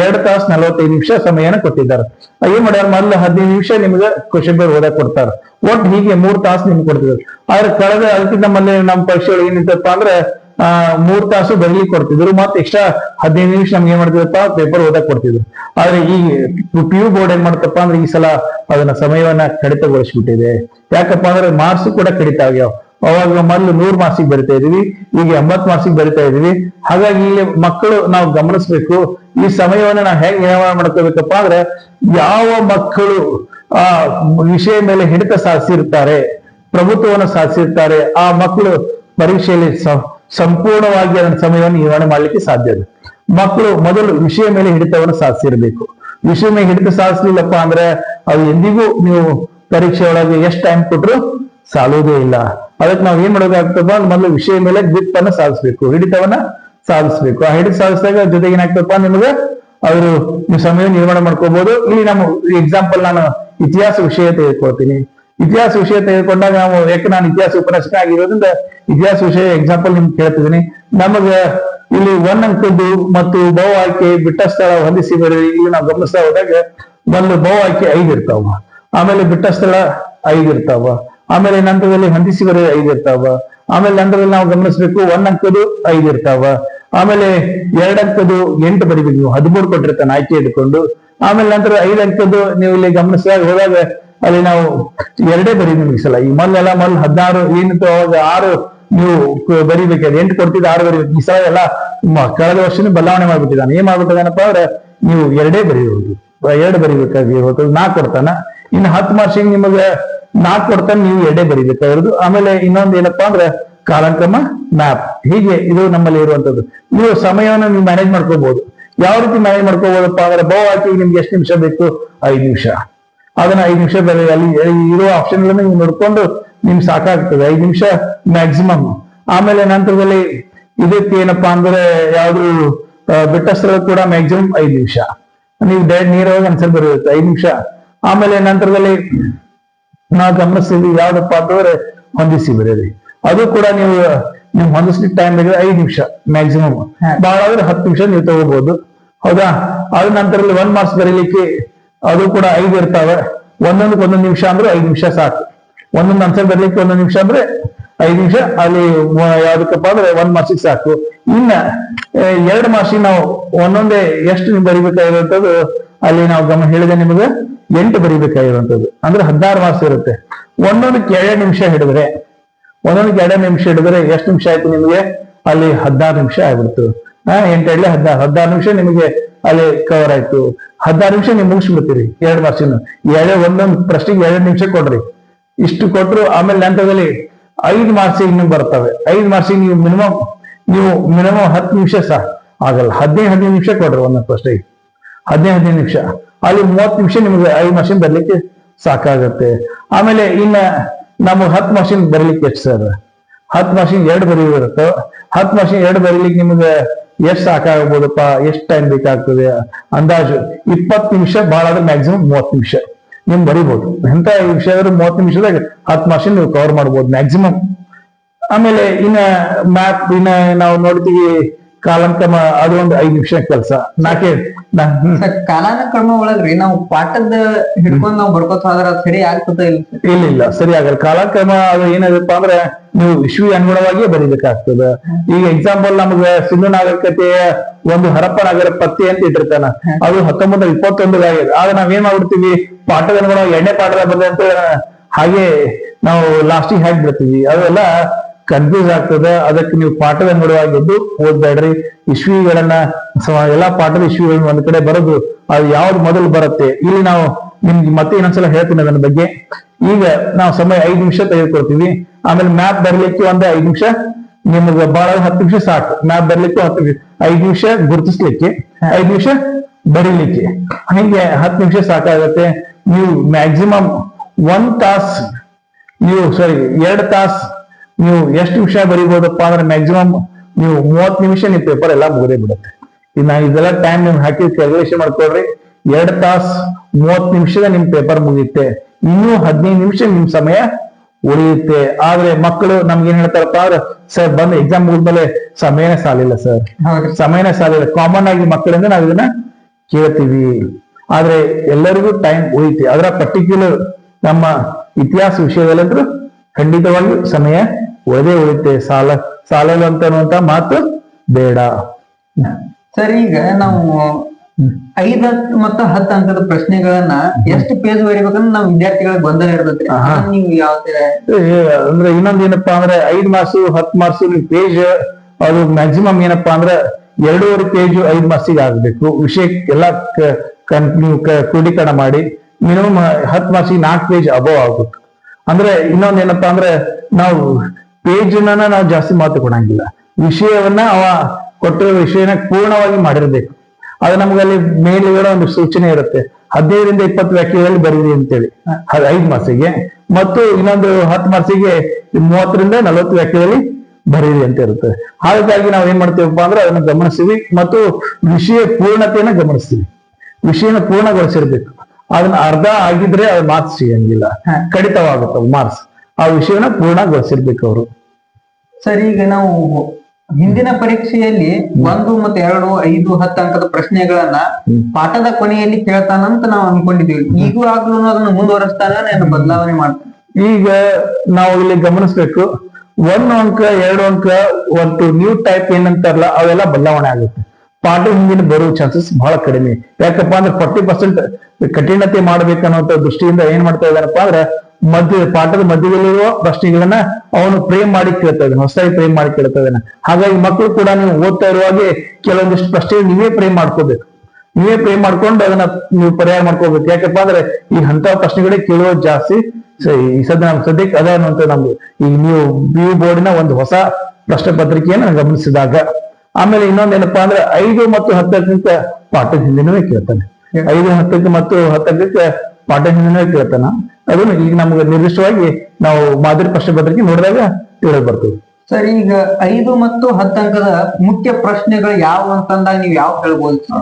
ಎರಡ್ ತಾಸು ನಲವತ್ತೈದು ನಿಮಿಷ ಸಮಯನ ಕೊಟ್ಟಿದ್ದಾರೆ. ಏನ್ ಮಾಡ್ಯಾರ? ಮೊದಲು ಹದಿನೈದು ನಿಮಿಷ ನಿಮ್ಗೆ ಕ್ವಶನ್ ಪೇಪರ್ ಓದಕ್ ಕೊಡ್ತಾರ. ಒಟ್ ಹೀಗೆ ಮೂರ್ ತಾಸು ನಿಮ್ಗೆ ಕೊಡ್ತಿದ್ರು ಆದ್ರೆ ಕಳೆದ ಅದಕ್ಕಿಂತ ನಮ್ಮಲ್ಲಿ ನಮ್ಮ ಪರೀಕ್ಷೆಗಳು ಏನಿತ್ತಪ್ಪ ಅಂದ್ರೆ, ಆ, ಮೂರ್ ತಾಸು ಬರಲಿ ಕೊಡ್ತಿದ್ರು. ಮತ್ತೆ ಎಕ್ಸ್ಟ್ರಾ ಹದಿನೈದು ನಿಮಿಷ ನಮ್ಗೆ ಏನ್ ಮಾಡ್ತಿದ್ರಪ್ಪ? ಪೇಪರ್ ಓದಕ್ ಕೊಡ್ತಿದ್ರು. ಆದ್ರೆ ಈ ಪಿ ಯು ಬೋರ್ಡ್ ಏನ್ ಮಾಡ್ತಪ್ಪ ಅಂದ್ರೆ ಈ ಸಲ ಅದನ್ನ ಸಮಯವನ್ನ ಕಡಿತಗೊಳಿಸ್ಬಿಟ್ಟಿದೆ. ಯಾಕಪ್ಪ ಅಂದ್ರೆ ಮಾರ್ಕ್ಸ್ ಕೂಡ ಕಡಿತ ಆಗ್ಯಾವ. ಅವಾಗ ಮೊದಲು ನೂರ್ ಮಾರ್ಕ್ಸಿಗೆ ಬರಿತಾ ಇದೀವಿ, ಈಗ ಎಂಬತ್ ಮಾರ್ಕ್ಸಿಗೆ ಬರಿತಾ ಇದೀವಿ. ಹಾಗಾಗಿ ಮಕ್ಕಳು ನಾವು ಗಮನಿಸ್ಬೇಕು. ಈ ಸಮಯವನ್ನ ನಾವು ಹೆಂಗ್ ನಿರ್ವಹಣೆ ಮಾಡ್ಕೋಬೇಕಪ್ಪ ಅಂದ್ರೆ, ಯಾವ ಮಕ್ಕಳು, ಆ, ವಿಷಯ ಮೇಲೆ ಹಿಡಿತ ಸಾಧಿಸಿರ್ತಾರೆ, ಪ್ರಭುತ್ವವನ್ನು ಸಾಧಿಸಿರ್ತಾರೆ, ಆ ಮಕ್ಕಳು ಪರೀಕ್ಷೆಯಲ್ಲಿ ಸಂಪೂರ್ಣವಾಗಿ ಅದನ್ನ ಸಮಯವನ್ನು ನಿರ್ವಹಣೆ ಮಾಡ್ಲಿಕ್ಕೆ ಸಾಧ್ಯ ಇದೆ. ಮಕ್ಕಳು ಮೊದಲು ವಿಷಯ ಮೇಲೆ ಹಿಡಿತವನ್ನು ಸಾಧಿಸಿರ್ಬೇಕು. ವಿಷಯ ಮೇಲೆ ಹಿಡಿತ ಸಾಧಿಸ್ಲಿಲ್ಲಪ್ಪ ಅಂದ್ರೆ, ಅದು ಎಂದಿಗೂ ನೀವು ಪರೀಕ್ಷೆ ಒಳಗೆ ಎಷ್ಟು ಟೈಮ್ ಕೊಟ್ರು ಸಾಲುವುದೇ ಇಲ್ಲ. ಅದಕ್ಕೆ ನಾವು ಏನ್ ಮಾಡೋದಾಗ್ತದ ಮೊದಲು ವಿಷಯ ಮೇಲೆ ಗ್ರಿಪ್ಪನ್ನು ಸಾಧಿಸ್ಬೇಕು. ಹಿಡಿತವನ್ನ ಸಾಧಿಸ್ಬೇಕು. ಆ ಹಿಡಿತ ಸಾಧಿಸಿದಾಗ ಜೊತೆಗೆ ಏನಾಗ್ತದಪ್ಪ? ನಿಮಗೆ ಅವರು ಸಮಯ ನಿರ್ಮಾಣ ಮಾಡ್ಕೋಬಹುದು ಇಲ್ಲಿ ನಮ್ಮ ಎಕ್ಸಾಂಪಲ್ ನಾನು ಇತಿಹಾಸ ವಿಷಯ ತೆಗೆದುಕೊಳ್ತೀನಿ. ಇತಿಹಾಸ ವಿಷಯ ತೆಗೆದುಕೊಂಡಾಗ ನಾವು ಯಾಕೆ ನಾನು ಇತಿಹಾಸ ಉಪನ್ಯಾಸಕ ಆಗಿರೋದ್ರಿಂದ ಇತಿಹಾಸ ವಿಷಯ ಎಕ್ಸಾಂಪಲ್ ನಿಮ್ಗೆ ಕೇಳ್ತಿದ್ದೀನಿ ನಮಗೆ ಇಲ್ಲಿ ಒನ್ ಅಂಕದ್ದು ಮತ್ತು ಬಹು ಆಯ್ಕೆ ಬಿಟ್ಟ ಸ್ಥಳ ಹೊಂದಿಸಿ ಬರೀ ಇಲ್ಲಿ ನಾವು ಗಮನಿಸ್ತಾ ಹೋದಾಗ ಒಂದು ಬಹು ಆಯ್ಕೆ ಐದು ಇರ್ತಾವ. ಆಮೇಲೆ ಬಿಟ್ಟ ಸ್ಥಳ ಐದು ಇರ್ತಾವ. ಆಮೇಲೆ ನಂತರದಲ್ಲಿ ಹಂದಿಸಿ ಬರೆ ಐದು ಇರ್ತಾವ ಆಮೇಲೆ ನಂತರದಲ್ಲಿ ನಾವು ಗಮನಿಸ್ಬೇಕು ಒನ್ ಅಂಕದ್ದು ಐದು ಇರ್ತಾವ ಆಮೇಲೆ ಎರಡ್ ಅಂಕದ್ದು ಎಂಟು ಬರಿಬೇಕು ನೀವು, ಹದಿಮೂರು ಕೊಟ್ಟಿರ್ತಾನೆ ಆಯ್ಕೆ ಇಟ್ಕೊಂಡು ಆಮೇಲೆ ನಂತರ ಐದು ಅಂಕದ್ದು ನೀವು ಇಲ್ಲಿ ಗಮನಿಸಿದಾಗ ಹೋದಾಗ ಅಲ್ಲಿ ನಾವು ಎರಡೇ ಬರೀ ಸಲ. ಈ ಮೊದಲೆಲ್ಲ ಮೊದಲು ಹದಿನಾರು, ಏನಿತ್ತು ಅವಾಗ ಆರು ನೀವು ಬರಿಬೇಕಾದ್ರೆ ಎಂಟು ಕೊಡ್ತಿದ್ದ ಆರು ಬರಿಬೇಕು. ಈ ಸಲ ಎಲ್ಲ ಕಳೆದ ವರ್ಷನೇ ಬದಲಾವಣೆ ಮಾಡ್ಬಿಟ್ಟಿದ್ದಾನೆ. ಏನ್ ಅಂದ್ರೆ ನೀವು ಎರಡೇ ಬರೀಬಹುದು ಎರಡು ಬರಿಬೇಕಾಗಿ ಹೋಗ್ತದೆ. ನಾ ಕೊಡ್ತಾನ. ಇನ್ನು ಹತ್ತು ಮಾರ್ಕ್ಸಿಗೆ ನಿಮಗೆ ನಾಲ್ಕು ಕೊಡ್ತಾನೆ, ನೀವು ಎರಡೇ ಅವ್ರದ್ದು ಆಮೇಲೆ ಇನ್ನೊಂದು ಏನಪ್ಪಾ ಅಂದ್ರೆ ಕಾಲಕ್ರಮ ಮ್ಯಾಪ್ ಹೀಗೆ ಇದು ನಮ್ಮಲ್ಲಿ ಇರುವಂತದ್ದು ನೀವು ಸಮಯವನ್ನು ನೀವು ಮ್ಯಾನೇಜ್ ಮಾಡ್ಕೋಬಹುದು ಯಾವ ರೀತಿ ಮ್ಯಾನೇಜ್ ಮಾಡ್ಕೋಬಹುದಪ್ಪ ಅಂದ್ರೆ ಬಹು ಹಾಕಿ ನಿಮ್ಗೆ ಎಷ್ಟು ನಿಮಿಷ ಬೇಕು? ಐದು ನಿಮಿಷ. ಅದನ್ನ ಐದು ನಿಮಿಷ ಬೆಲೆ ಅಲ್ಲಿ ಇರೋ ಆಪ್ಷನ್ ನೀವು ನೋಡ್ಕೊಂಡು ನಿಮ್ಗೆ ಸಾಕಾಗ್ತದೆ. ಐದು ನಿಮಿಷ ಮ್ಯಾಕ್ಸಿಮಮ್ ಆಮೇಲೆ ನಂತರದಲ್ಲಿ ಇದಕ್ಕೆ ಏನಪ್ಪಾ ಅಂದ್ರೆ ಯಾವ್ದು ಬಿಟ್ಟ ಸ್ಥಳ ಕೂಡ ಮ್ಯಾಕ್ಸಿಮಮ್ ಐದು ನಿಮಿಷ. ನೀವು ಡೈರೆಕ್ಟ್ ನೀರಾಗಿ ಅನ್ಸರ್ ಬರುತ್ತೆ ಐದು ನಿಮಿಷ. ಆಮೇಲೆ ನಂತರದಲ್ಲಿ ನಾವು ಗಮನಿಸ್ತೀವಿ ಯಾವ್ದಪ್ಪ ಅಂತಂದ್ರೆ ಹೊಂದಿಸಿ ಬರೀರಿ. ಅದು ಕೂಡ ನೀವು ನೀವು ಹೊಂದಿಸ್ಲಿಕ್ಕೆ ಟೈಮ್ ಬೇಕಾದ್ರೆ ಐದು ನಿಮಿಷ ಮ್ಯಾಕ್ಸಿಮಮ್ ಬಹಳ ಆದ್ರೆ ಹತ್ತು ನಿಮಿಷ ನೀವು ತಗೋಬಹುದು ಹೌದಾ? ಅದ್ರ ನಂತರದಲ್ಲಿ ಒನ್ ಮಾರ್ಕ್ಸ್ ಬರೀಲಿಕ್ಕೆ ಅದು ಕೂಡ ಐದು ಇರ್ತಾವೆ. ಒಂದೊಂದಕ್ಕೆ ಒಂದೊಂದು ನಿಮಿಷ ಅಂದ್ರೆ ಐದು ನಿಮಿಷ ಸಾಕು. ಒಂದೊಂದು ಆನ್ಸರ್ ಬರ್ಲಿಕ್ಕೆ ಒಂದೊಂದು ನಿಮಿಷ ಅಂದ್ರೆ ಐದು ನಿಮಿಷ. ಅಲ್ಲಿ ಯಾವ್ದಕ್ಕಪ್ಪ ಅಂದ್ರೆ ಒಂದ್ ಮಾರ್ಕ್ಸಿಗೆ ಸಾಕು. ಇನ್ನ ಎರಡು ಮಾರ್ಕ್ಸಿಗೆ ನಾವು ಒಂದೊಂದೇ ಎಷ್ಟು ನೀವು ಬರಿಬೇಕಾಗಿರುವಂತದ್ದು ಅಲ್ಲಿ ನಾವು ಗಮನ ಹೇಳಿದೆ ನಿಮಗೆ. ಎಂಟು ಬರಿಬೇಕಾಗಿರುವಂತದ್ದು ಅಂದ್ರೆ ಹದಿನಾರು ಮಾಸ ಇರುತ್ತೆ. ಒಂದೊಂದಕ್ಕೆ ಎರಡು ನಿಮಿಷ ಹಿಡಿದ್ರೆ, ಒಂದೊಂದಕ್ಕೆ ಎರಡು ನಿಮಿಷ ಹಿಡಿದ್ರೆ ಎಷ್ಟು ನಿಮಿಷ ಆಯ್ತು ನಿಮಗೆ? ಅಲ್ಲಿ ಹದಿನಾರು ನಿಮಿಷ ಆಗ್ಬಿಡ್ತು. ಹಾ ಎಂಟೆಡ್ಲೆ ಹದಿನಾರು. ಹದಿನಾರು ನಿಮಿಷ ನಿಮಗೆ ಅಲ್ಲಿ ಕವರ್ ಆಯ್ತು. ಹದಿನಾರು ನಿಮಿಷ ನೀವು ಮುಗಿಸ್ಬಿಡ್ತೀರಿ ಎರಡು ಮಾಸಿನ. ಎರಡು ಒಂದೊಂದು ಪ್ರಶ್ನೆಗೆ ಎರಡು ನಿಮಿಷ ಕೊಡ್ರಿ. ಇಷ್ಟು ಕೊಟ್ಟರು ಆಮೇಲೆ ನಂತರದಲ್ಲಿ ಐದು ಮಾರ್ಕ್ಸಿಗೆ ನೀವು ಬರ್ತವೆ. ಐದು ಮಾರ್ಕ್ಸಿಗೆ ನೀವು ಮಿನಿಮಮ್ ನೀವು ಮಿನಿಮಮ್ ಹತ್ತು ನಿಮಿಷ ಸಹ ಆಗಲ್ಲ. ಹದಿನೈದು ಹದಿನೈದು ನಿಮಿಷ ಕೊಡ್ರಿ ಒಂದೊಂದು ಪ್ರಶ್ನೆಗೆ. ಹದಿನೈದು ಹದಿನೈದು ನಿಮಿಷ. ಅಲ್ಲಿ ಮೂವತ್ತು ನಿಮಿಷ ನಿಮ್ಗೆ ಐದು ಮಷಿನ್ ಬರ್ಲಿಕ್ಕೆ ಸಾಕಾಗತ್ತೆ. ಆಮೇಲೆ ಇನ್ನ ನಮಗೆ ಹತ್ತು ಮಷಿನ್ ಬರಲಿಕ್ಕೆ ಎಷ್ಟು ಸರ್ ಹತ್ತು ಮಷಿನ್ ಎರಡು ಬರೀಬೇಕು ಹತ್ತು ಮಷಿನ್ ಎರಡು ಬರೀಲಿಕ್ಕೆ ನಿಮ್ಗೆ ಎಷ್ಟು ಸಾಕಾಗ್ಬೋದಪ್ಪ? ಎಷ್ಟು ಟೈಮ್ ಬೇಕಾಗ್ತದೆ? ಅಂದಾಜು ಇಪ್ಪತ್ತು ನಿಮಿಷ, ಭಾಳ ಆದ್ರೆ ಮ್ಯಾಕ್ಸಿಮಮ್ ಮೂವತ್ತು ನಿಮಿಷ ನಿಮ್ ಬರಿಬೋದು. ಎಂತ ವಿಷಯ ಆದ್ರೆ ಮೂವತ್ತು ನಿಮಿಷದಾಗ ಹತ್ತು ಮಷಿನ್ ನೀವು ಕವರ್ ಮಾಡ್ಬೋದು ಮ್ಯಾಕ್ಸಿಮಮ್ ಆಮೇಲೆ ಇನ್ನ ಮ್ಯಾಪ್ ಇನ್ನ ನಾವು ನೋಡ್ತೀವಿ ಕಾಲಂಕ್ರಮ ಅದು ಒಂದು ಐದು ನಿಮಿಷ ಕೆಲಸ. ನಾಕೆ? ಕಾಲಾನುಕ್ರಮ ಒಳಗ್ರಿ ನಾವು ಪಾಠದ ಹಿಡ್ಕೊಂಡ್ ನಾವು ಬರ್ಕೋತ ಹೋದ್ರ ಸರಿ ಆಗ್ತದ ಇಲ್ಲ ಇಲ್ಲ ಸರಿ ಆಗಲ್ಲ. ಕಾಲಕ್ರಮ ಅದು ಏನಾಗಪ್ಪ ಅಂದ್ರೆ ನೀವು ವಿಶ್ವ ಅನುಗುಣವಾಗಿಯೇ ಬರೀಬೇಕಾಗ್ತದೆ. ಈಗ ಎಕ್ಸಾಂಪಲ್ ನಮ್ಗೆ ಸಿಂಧು ನಾಗರಿಕತೆಯ ಒಂದು ಹರಪ್ಪ ನಾಗರ ಪತ್ತೆ ಅಂತ ಇಟ್ಟಿರ್ತಾನ. ಅದು ಹತ್ತೊಂಬತ್ತು ಇಪ್ಪತ್ತೊಂದು ಆಗಿದೆ. ಆಗ ನಾವ್ ಏನ್ ಮಾಡ್ಬಿಡ್ತೀವಿ? ಪಾಠದ ಅನುಗುಣವಾಗಿ ಎಣ್ಣೆ ಪಾಠದ ಬಂದೆ ಅಂತ ಹಾಗೆ ನಾವು ಲಾಸ್ಟಿಗೆ ಹಾಕಿ ಬಿಡ್ತೀವಿ. ಅವೆಲ್ಲ ಕನ್ಫ್ಯೂಸ್ ಆಗ್ತದ. ಅದಕ್ಕೆ ನೀವು ಪಾಠದ ನಡುವಾಗಿದ್ದು ಓದ್ಬೇಡ್ರಿ. ಇಶ್ವಿಗಳನ್ನ ಎಲ್ಲಾ ಪಾಠದ ಇಶ್ವಿಗಳನ್ನ ಒಂದ್ ಕಡೆ ಬರೋದು ಅದು ಯಾವ್ದು ಮೊದಲು ಬರುತ್ತೆ. ಇಲ್ಲಿ ನಾವು ನಿಮ್ಗೆ ಮತ್ತೆ ಇನ್ನೊಂದ್ಸಲ ಹೇಳ್ತೀನಿ ಅದನ್ನ ಬಗ್ಗೆ. ಈಗ ನಾವು ಸಮಯ ಐದು ನಿಮಿಷ ತೆಗೆದುಕೊಳ್ತೀವಿ. ಆಮೇಲೆ ಮ್ಯಾಪ್ ಬರ್ಲಿಕ್ಕೆ ಒಂದು ಐದು ನಿಮಿಷ. ನಿಮ್ಗೆ ಬಹಳ ಹತ್ತು ನಿಮಿಷ ಸಾಕು. ಮ್ಯಾಪ್ ಬರ್ಲಿಕ್ಕೆ ಹತ್ತು ನಿಮಿಷ. ಐದು ನಿಮಿಷ ಗುರುತಿಸ್ಲಿಕ್ಕೆ, ಐದು ನಿಮಿಷ ಬರೀಲಿಕ್ಕೆ. ಹಿಂಗೆ ಹತ್ತು ನಿಮಿಷ ಸಾಕಾಗತ್ತೆ. ನೀವು ಮ್ಯಾಕ್ಸಿಮಮ್ ಒಂದ್ ತಾಸ್ ನೀವು ಸಾರಿ ಎರಡು ತಾಸ್ ನೀವು ಎಷ್ಟು ವಿಷಯ ಬರೀಬಹುದಪ್ಪ ಅಂದ್ರೆ ಮ್ಯಾಕ್ಸಿಮಮ್ ನೀವು ಮೂವತ್ತು ನಿಮಿಷ ನಿಮ್ ಪೇಪರ್ ಎಲ್ಲ ಮುಗದೇ ಬಿಡುತ್ತೆ. ಇನ್ನ ಇದೆಲ್ಲ ಟೈಮ್ ನೀವು ಹಾಕಿ ಕ್ಯಾಲ್ಕುಲೇಷನ್ ಮಾಡ್ಕೊಳ್ರಿ. ಎರಡು ತಾಸ್ ಮೂವತ್ತು ನಿಮಿಷದ ನಿಮ್ ಪೇಪರ್ ಮುಗಿಯುತ್ತೆ. ಇನ್ನೂ ಹದಿನೈದು ನಿಮಿಷ ನಿಮ್ ಸಮಯ ಉಳಿಯುತ್ತೆ. ಆದ್ರೆ ಮಕ್ಕಳು ನಮ್ಗೆ ಏನ್ ಹೇಳ್ತಾರಪ್ಪ ಅಂದ್ರೆ ಸರ್ ಬಂದ್ ಎಕ್ಸಾಮ್ ಮುಗಿದ್ಮೇಲೆ ಸಮಯನೇ ಸಾಲಿಲ್ಲ ಸರ್. ಸಮಯನೇ ಸಾಲಿಲ್ಲ. ಕಾಮನ್ ಆಗಿ ಮಕ್ಕಳಿಂದ ನಾವ್ ಇದನ್ನ ಕೇಳ್ತೀವಿ. ಆದ್ರೆ ಎಲ್ಲರಿಗೂ ಟೈಮ್ ಉಳಿತೆ ಅದರ ಪರ್ಟಿಕ್ಯುಲರ್ ನಮ್ಮ ಇತಿಹಾಸ ವಿಷಯದಲ್ಲಂದ್ರೂ ಖಂಡಿತವಾಗಿ ಸಮಯ ಉಳಿದೇ ಉಳಿತೆ ಸಾಲ ಸಾಲಲ್ಲ ಅಂತ ಅನ್ನುವಂತ ಮಾತು ಬೇಡ. ಸರಿ ಈಗ ನಾವು ಐದ ಮತ್ತು ಹತ್ತು ಅಂಕದ ಪ್ರಶ್ನೆಗಳನ್ನ ಎಷ್ಟು ಪೇಜ್ ಬರೀಬೇಕಂದ್ರೆ ನಾವು ವಿದ್ಯಾರ್ಥಿಗಳಿಗೆ ಗೊಂದಲ ಇರ್ತೈತಿ ನೀವು ಯಾವ ಅಂದ್ರೆ ಇನ್ನೊಂದ್ ಏನಪ್ಪಾ ಅಂದ್ರೆ ಐದ್ ಮಾರ್ಕ್ಸ್ ಹತ್ ಮಾರ್ಕ್ಸ್ ಪೇಜ್ ಅದು ಮ್ಯಾಕ್ಸಿಮಮ್ ಏನಪ್ಪಾ ಅಂದ್ರೆ ಎರಡೂವರೆ ಪೇಜ್ ಐದ್ ಮಾರ್ಕ್ಸಿಗೆ ಆಗ್ಬೇಕು. ವಿಷಯ ಎಲ್ಲಾ ನೀವು ಕ್ರೋಢೀಕರಣ ಮಾಡಿ ಮಿನಿಮಮ್ ಹತ್ ಮಾರ್ಕ್ಸಿಗೆ ನಾಲ್ಕು ಪೇಜ್ ಅಬೋವ್ ಆಗ್ಬೇಕು. ಅಂದ್ರೆ ಇನ್ನೊಂದ್ ಏನಪ್ಪಾ ಅಂದ್ರೆ ನಾವು ಪೇಜ್ ನಾವು ಜಾಸ್ತಿ ಮಾತು ಕೊಡಂಗಿಲ್ಲ. ವಿಷಯವನ್ನ ಅವ ಕೊಟ್ಟಿರೋ ವಿಷಯನ ಪೂರ್ಣವಾಗಿ ಮಾಡಿರ್ಬೇಕು. ಅದು ನಮ್ಗೆ ಅಲ್ಲಿ ಇರೋ ಒಂದು ಸೂಚನೆ ಇರುತ್ತೆ. ಹದಿನೈದರಿಂದ ಇಪ್ಪತ್ತು ವ್ಯಾಖ್ಯೆಗಳಲ್ಲಿ ಬರೀರಿ ಅಂತೇಳಿ. ಐದು ಮಾಸಿಗೆ ಮತ್ತು ಇನ್ನೊಂದು ಹತ್ತು ಮಾಸಿಗೆ ಮೂವತ್ತರಿಂದ ನಲವತ್ತು ವ್ಯಾಖ್ಯೆಯಲ್ಲಿ ಬರೀರಿ ಅಂತ ಇರುತ್ತೆ. ಹಾಗಾಗಿ ನಾವು ಏನ್ ಮಾಡ್ತೀವಪ್ಪ ಅಂದ್ರೆ ಅದನ್ನ ಗಮನಿಸ್ತೀವಿ ಮತ್ತು ವಿಷಯ ಪೂರ್ಣತೆಯನ್ನ ಗಮನಿಸ್ತೀವಿ. ವಿಷಯನ ಪೂರ್ಣಗೊಳಿಸಿರ್ಬೇಕು. ಅದನ್ನ ಅರ್ಧ ಆಗಿದ್ರೆ ಅದು ಮಾರ್ಕ್ಸ್ ಸಿಗಂಗಿಲ್ಲ. ಕಡಿತವಾಗುತ್ತೆ ಮಾರ್ಕ್ಸ್. ಆ ವಿಷಯನ ಪೂರ್ಣಗೊಳಿಸಿರ್ಬೇಕು ಅವರು. ಸರಿ ಈಗ ನಾವು ಹಿಂದಿನ ಪರೀಕ್ಷೆಯಲ್ಲಿ ಒಂದು ಮತ್ತೆ ಎರಡು ಐದು ಹತ್ತು ಅಂಕದ ಪ್ರಶ್ನೆಗಳನ್ನ ಪಾಠದ ಕೊನೆಯಲ್ಲಿ ಕೇಳ್ತಾನಂತ ನಾವು ಅನ್ಕೊಂಡಿದ್ದೀವಿ ಈಗೂ ಆಗ್ಲೂ ಅದನ್ನು ಮುಂದುವರಿಸ್ತಾನ ನಾನು ಬದಲಾವಣೆ ಮಾಡ್ತಾನೆ. ಈಗ ನಾವು ಇಲ್ಲಿ ಗಮನಿಸ್ಬೇಕು. ಒಂದು ಅಂಕ ಎರಡು ಅಂಕ ಒಂದು ನ್ಯೂ ಟೈಪ್ ಏನಂತಾರಲ್ಲ ಅವೆಲ್ಲ ಬದಲಾವಣೆ ಆಗುತ್ತೆ. ಪಾಠ ಹಿಂದಿನ ಬರುವ ಚಾನ್ಸಸ್ ಬಹಳ ಕಡಿಮೆ. ಯಾಕಪ್ಪ ಅಂದ್ರೆ ಫಾರ್ಟಿ ಪರ್ಸೆಂಟ್ ಕಠಿಣತೆ ಮಾಡ್ಬೇಕನ್ನುವಂತ ದೃಷ್ಟಿಯಿಂದ ಏನ್ ಮಾಡ್ತಾ ಇದಾರಪ್ಪ ಅಂದ್ರೆ ಮಧ್ಯ, ಪಾಠದ ಮಧ್ಯದಲ್ಲಿರುವ ಪ್ರಶ್ನೆಗಳನ್ನ ಅವನು ಪ್ರೇಮ್ ಮಾಡಿ ಕೇಳ್ತಾ ಇದ್ದಾನೆ ಹೊಸದಾಗಿ ಪ್ರೇಮ್ ಮಾಡಿ ಕೇಳ್ತಾ ಹಾಗಾಗಿ ಮಕ್ಕಳು ಕೂಡ ನೀವು ಓದ್ತಾ ಇರುವಾಗೆ ಕೆಲವೊಂದಿಷ್ಟು ಪ್ರಶ್ನೆ ನೀವೇ ಪ್ರೇಮ್ ಮಾಡ್ಕೋಬೇಕು. ನೀವೇ ಪ್ರೇಮ್ ಮಾಡ್ಕೊಂಡು ಅದನ್ನ ನೀವು ಪರಿಹಾರ ಮಾಡ್ಕೋಬೇಕು. ಯಾಕಪ್ಪ ಅಂದ್ರೆ ಈ ಅಂತ ಪ್ರಶ್ನೆಗಳೇ ಕೇಳೋದು ಜಾಸ್ತಿ. ಈ ಸದ್ಯ ನಮ್ ಸದ್ಯಕ್ಕೆ ಅದ ಅನ್ನುವಂತ ನಮ್ದು. ಈಗ ನೀವು ಬಿ ಬೋರ್ಡಿನ ಒಂದು ಹೊಸ ಪ್ರಶ್ನೆ ಪತ್ರಿಕೆಯನ್ನು ಗಮನಿಸಿದಾಗ, ಆಮೇಲೆ ಇನ್ನೊಂದೇನಪ್ಪಾ ಅಂದ್ರೆ ಐದು ಮತ್ತು ಹತ್ತಕ್ಕಿಂತ ಪಾಠದ ಹಿಂದಿನವೇ ಕೇಳ್ತಾನೆ. ಐದು, ಹತ್ತಕ್ಕೆ ಮತ್ತು ಹತ್ತಕ್ಕೆ ಪಾಠ ಕೇಳ್ತಾನ. ಅದನ್ನು ಈಗ ನಮ್ಗೆ ನಿರ್ದಿಷ್ಟವಾಗಿ ನಾವು ಮಾದರಿ ಪ್ರಶ್ನೆ ಪತ್ರಿಕೆ ನೋಡಿದಾಗ ತಿಳಿದು ಬರ್ತದೆ. ಸರ್ ಈಗ ಐದು ಮತ್ತು ಹತ್ತು ಅಂಕದ ಮುಖ್ಯ ಪ್ರಶ್ನೆಗಳು ಯಾವ ಅಂತಂದಾಗ ನೀವು ಯಾವ ಹೇಳ್ಬೋದು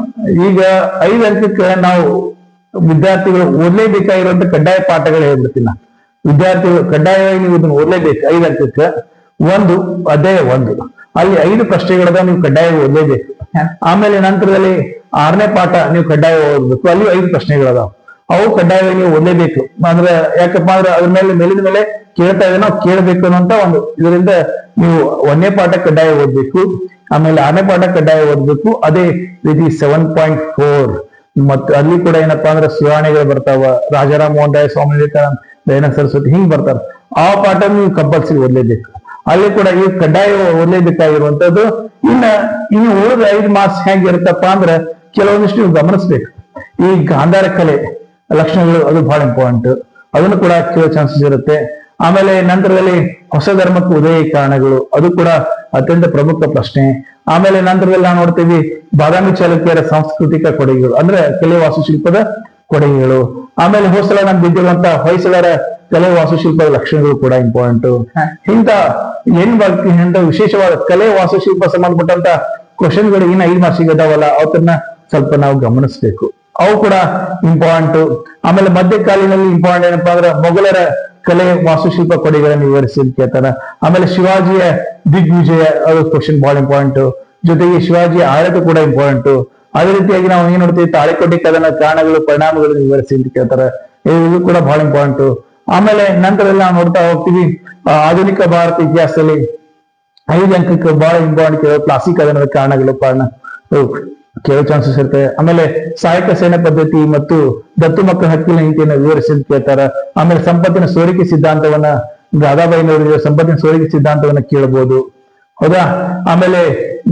ಈಗ ಐದು ಅಂಕಕ್ಕೆ ನಾವು ವಿದ್ಯಾರ್ಥಿಗಳು ಓದ್ಲೇಬೇಕಾಗಿರುವಂತ ಕಡ್ಡಾಯ ಪಾಠಗಳು ಹೇಳ್ಬಿಡ್ತೀನಿ ವಿದ್ಯಾರ್ಥಿಗಳು ಕಡ್ಡಾಯವಾಗಿ ನೀವು ಇದನ್ನು ಓದಲೇಬೇಕು ಐದು ಅಂಕಕ್ಕೆ. ಒಂದು ಅಧ್ಯಾಯ ಒಂದು. ಅಲ್ಲಿ ಐದು ಪ್ರಶ್ನೆಗಳದ ನೀವು ಕಡ್ಡಾಯ ಓದ್ಲೇಬೇಕು. ಆಮೇಲೆ ನಂತರದಲ್ಲಿ ಆರನೇ ಪಾಠ ನೀವು ಕಡ್ಡಾಯ ಓದ್ಬೇಕು. ಅಲ್ಲಿ ಐದು ಪ್ರಶ್ನೆಗಳದಾವ. ಅವು ಕಡ್ಡಾಯವಾಗಿ ನೀವು ಓದ್ಲೇಬೇಕು. ಅಂದ್ರೆ ಯಾಕಪ್ಪ ಅಂದ್ರೆ ಅದ್ರ ಮೇಲೆ ಮೇಲಿನ ಮೇಲೆ ಕೇಳ್ತಾ ಇದೇನೋ ಕೇಳಬೇಕು ಅನ್ನೋಂತ ಒಂದು ಇದರಿಂದ ನೀವು ಒಂದೇ ಪಾಠ ಕಡ್ಡಾಯ ಓದ್ಬೇಕು, ಆಮೇಲೆ ಆನೆ ಪಾಠ ಕಡ್ಡಾಯ ಓದ್ಬೇಕು. ಅದೇ ರೀತಿ ಸೆವೆನ್ ಪಾಯಿಂಟ್ ಫೋರ್ ಮತ್ತೆ ಅಲ್ಲಿ ಕೂಡ ಏನಪ್ಪಾ ಅಂದ್ರೆ ಸುಧಾರಣೆಗಳು ಬರ್ತಾವ, ರಾಜಾರಾಮ್ ಮೋಹನ್ ರಾಯ್ ಸ್ವಾಮಿ ವಿವೇಕಾನಂದ ದಯನ ಸರಸ್ವತಿ ಹಿಂಗ್ ಬರ್ತಾರ. ಆ ಪಾಠ ನೀವು ಕಂಪಲ್ಸರಿ ಓದ್ಲೇಬೇಕು. ಅಲ್ಲಿ ಕೂಡ ಈ ಕಡ್ಡಾಯ ಓದಲೇಬೇಕಾಗಿರುವಂತದ್ದು ಇನ್ನ ಇನ್ನು ಉಳಿದ ಐದು ಮಾರ್ಕ್ಸ್ ಹೆಂಗಿರುತ್ತಪ್ಪ ಅಂದ್ರೆ ಕೆಲವೊಂದಿಷ್ಟು ನೀವು ಗಮನಿಸ್ಬೇಕು. ಈ ಗಾಂಧಾರ ಕಲೆ ಲಕ್ಷಣಗಳು ಅದು ಬಹಳ ಇಂಪಾರ್ಟೆಂಟ್ ಅದನ್ನು ಕೂಡ ಕೇಳೋ ಚಾನ್ಸಸ್ ಇರುತ್ತೆ. ಆಮೇಲೆ ನಂತರದಲ್ಲಿ ಹೊಸ ಧರ್ಮಕ್ಕೆ ಉದಯ ಕಾರಣಗಳು. ಅದು ಕೂಡ ಅತ್ಯಂತ ಪ್ರಮುಖ ಪ್ರಶ್ನೆ. ಆಮೇಲೆ ನಂತರದಲ್ಲಿ ನಾವು ನೋಡ್ತೀವಿ ಬಾದಾಮಿ ಚಾಲುಕ್ಯರ ಸಾಂಸ್ಕೃತಿಕ ಕೊಡುಗೆಗಳು. ಅಂದ್ರೆ ಕಲೆ ವಾಸ್ತುಶಿಲ್ಪದ ಕೊಡುಗೆಗಳು. ಆಮೇಲೆ ಹೋಸಲ ನಮ್ಗೆ ಬಿದ್ದಿರುವಂತ ಹೊಯ್ಸಳರ ಕಲೆ ವಾಸ್ತುಶಿಲ್ಪದ ಲಕ್ಷಣಗಳು ಕೂಡ ಇಂಪಾರ್ಟೆಂಟ್ ಇಂತ ಏನ್ ಬಗ್ಗೆ ಅಂತ ವಿಶೇಷವಾದ ಕಲೆ ವಾಸ್ತುಶಿಲ್ಪ ಸಂಬಂಧಪಟ್ಟಂತ ಕ್ವಶನ್ಗಳು ಇನ್ನ ಐದು ಮಾರ್ಕ್ಸಿಗೆ ಇದಾವಲ್ಲ ಅವತ್ತನ್ನ ಸ್ವಲ್ಪ ನಾವು ಗಮನಿಸ್ಬೇಕು. ಅವು ಕೂಡ ಇಂಪಾರ್ಟೆಂಟ್ ಆಮೇಲೆ ಮಧ್ಯಕಾಲಿನಲ್ಲಿ ಇಂಪಾರ್ಟೆಂಟ್ ಏನಪ್ಪಾ ಅಂದ್ರೆ ಮೊಘಲರ ಕಲೆ ವಾಸ್ತುಶಿಲ್ಪ ವಿವರಿಸಿ ಅಂತ ಕೇಳ್ತಾರ. ಆಮೇಲೆ ಶಿವಾಜಿಯ ದಿಗ್ವಿಜಯ, ಅದು ಕ್ವಶನ್ ಬಹಳ ಇಂಪಾರ್ಟೆಂಟ್ ಜೊತೆಗೆ ಶಿವಾಜಿಯ ಆಡಳಿತ ಕೂಡ ಇಂಪಾರ್ಟೆಂಟ್ ಅದೇ ರೀತಿಯಾಗಿ ನಾವು ಏನ್ ನೋಡ್ತೀವಿ ತಾಳಿಕೋಟೆ ಕದನ ಕಾರಣಗಳು, ಪರಿಣಾಮಗಳನ್ನು ವಿವರಿಸಿ ಅಂತ ಕೇಳ್ತಾರೆ. ಇದು ಕೂಡ ಬಹಳ ಇಂಪಾರ್ಟೆಂಟ್ ಆಮೇಲೆ ನಂತರದಲ್ಲಿ ನಾವು ನೋಡ್ತಾ ಹೋಗ್ತೀವಿ ಆಧುನಿಕ ಭಾರತ ಇತಿಹಾಸದಲ್ಲಿ ಐದು ಅಂಕಕ್ಕೆ ಬಹಳ ಇಂಪಾರ್ಟೆಂಟ್ ಕೇಳೋ ಕ್ಲಾಸಿಕ್ ಕದನದ ಕಾರಣಗಳು ಕಾರಣ. ಕೇಳೋ ಚಾನ್ಸಸ್ ಇರುತ್ತೆ. ಆಮೇಲೆ ಸಹಾಯಕ ಸೇನೆ ಪದ್ಧತಿ ಮತ್ತು ದತ್ತು ಮಕ್ಕಳ ಹಕ್ಕಿನ ನೀತಿಯನ್ನು ವಿವರಿಸಿದ್ ಕೇಳ್ತಾರ. ಆಮೇಲೆ ಸಂಪತ್ತಿನ ಸೋರಿಕೆ ಸಿದ್ಧಾಂತವನ್ನ ದಾದಾಬಾಯಿ ನೋಡಿದ್ರೆ ಸಂಪತ್ತಿನ ಸೋರಿಕೆ ಸಿದ್ಧಾಂತವನ್ನ ಕೇಳಬಹುದು ಹೌದಾ? ಆಮೇಲೆ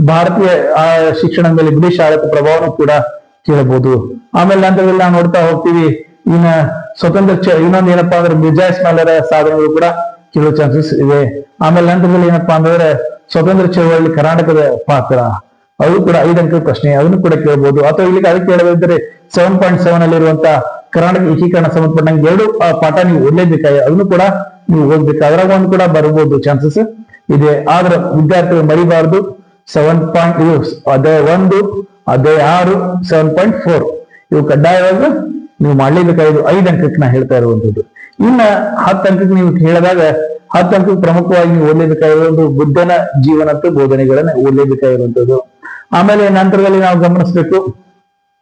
ಭಾರತೀಯ ಆ, ಶಿಕ್ಷಣದ ಮೇಲೆ ಬ್ರಿಟಿಷ್ ಆಡಳಿತ ಪ್ರಭಾವನೂ ಕೂಡ ಕೇಳಬಹುದು ಆಮೇಲೆ ನಂತರದಲ್ಲಿ ನಾವು ನೋಡ್ತಾ ಹೋಗ್ತೀವಿ. ಇನ್ನ ಸ್ವತಂತ್ರ ಇನ್ನೊಂದು ಏನಪ್ಪಾ ಅಂದ್ರೆ ಮಿರ್ಜಾ ಇಸ್ಮಾಲರ ಸಾಧನೆಗಳು ಕೂಡ ಕೇಳೋ ಚಾನ್ಸಸ್ ಇದೆ ಆಮೇಲೆ ನಂತರದಲ್ಲಿ ಏನಪ್ಪಾ ಅಂದ್ರೆ ಸ್ವತಂತ್ರ ಚಳವಳಿ ಕರ್ನಾಟಕದ ಪಾತ್ರ. ಅದು ಕೂಡ ಐದು ಅಂಕದ ಪ್ರಶ್ನೆ, ಅದನ್ನು ಕೂಡ ಕೇಳಬಹುದು ಅಥವಾ ಇಲ್ಲಿಗೆ ಅದಕ್ಕೆ ಕೇಳದಿದ್ದರೆ ಸೆವೆನ್ ಪಾಯಿಂಟ್ ಸೆವೆನ್ ಅಲ್ಲಿರುವಂತ ಕರ್ನಾಟಕ ಏಕೀಕರಣ ಸಂಬಂಧಪಟ್ಟಂಗೆ ಎರಡು ಪಾಠ ನೀವು ಓದಲೇಬೇಕಾಗಿ ಅದನ್ನು ಕೂಡ ನೀವು ಓದ್ಬೇಕು. ಅದ್ರಾಗ ಒಂದು ಕೂಡ ಬರಬಹುದು ಚಾನ್ಸಸ್ ಇದೆ. ಆದ್ರೆ ವಿದ್ಯಾರ್ಥಿಗಳು ಮರಿಬಾರದು. ಸೆವೆನ್ ಪಾಯಿಂಟ್ ಅದೇ ಒಂದು, ಅದೇ ಆರು ಸೆವೆನ್ ಪಾಯಿಂಟ್ ಫೋರ್ ಇವು ಕಡ್ಡಾಯವಾಗಿ ನೀವು ಮಾಡ್ಲೇಬೇಕಾಗಿದ್ದು ಐದು ಅಂಕಕ್ಕೆ ನಾ ಹೇಳ್ತಾ ಇರುವಂತದ್ದು ಇನ್ನ ಹತ್ತು ಅಂಕಕ್ಕೆ ನೀವು ಹೇಳಿದಾಗ ಹತ್ತು ಅಂಕಕ್ಕೆ ಪ್ರಮುಖವಾಗಿ ನೀವು ಓದಲೇಬೇಕಾಗಿರೋ ಒಂದು ಬುದ್ಧನ ಜೀವನ ಬೋಧನೆಗಳನ್ನ ಓದಲೇಬೇಕಾಗಿರುವಂತದ್ದು ಆಮೇಲೆ ನಂತರದಲ್ಲಿ ನಾವು ಗಮನಿಸಬೇಕು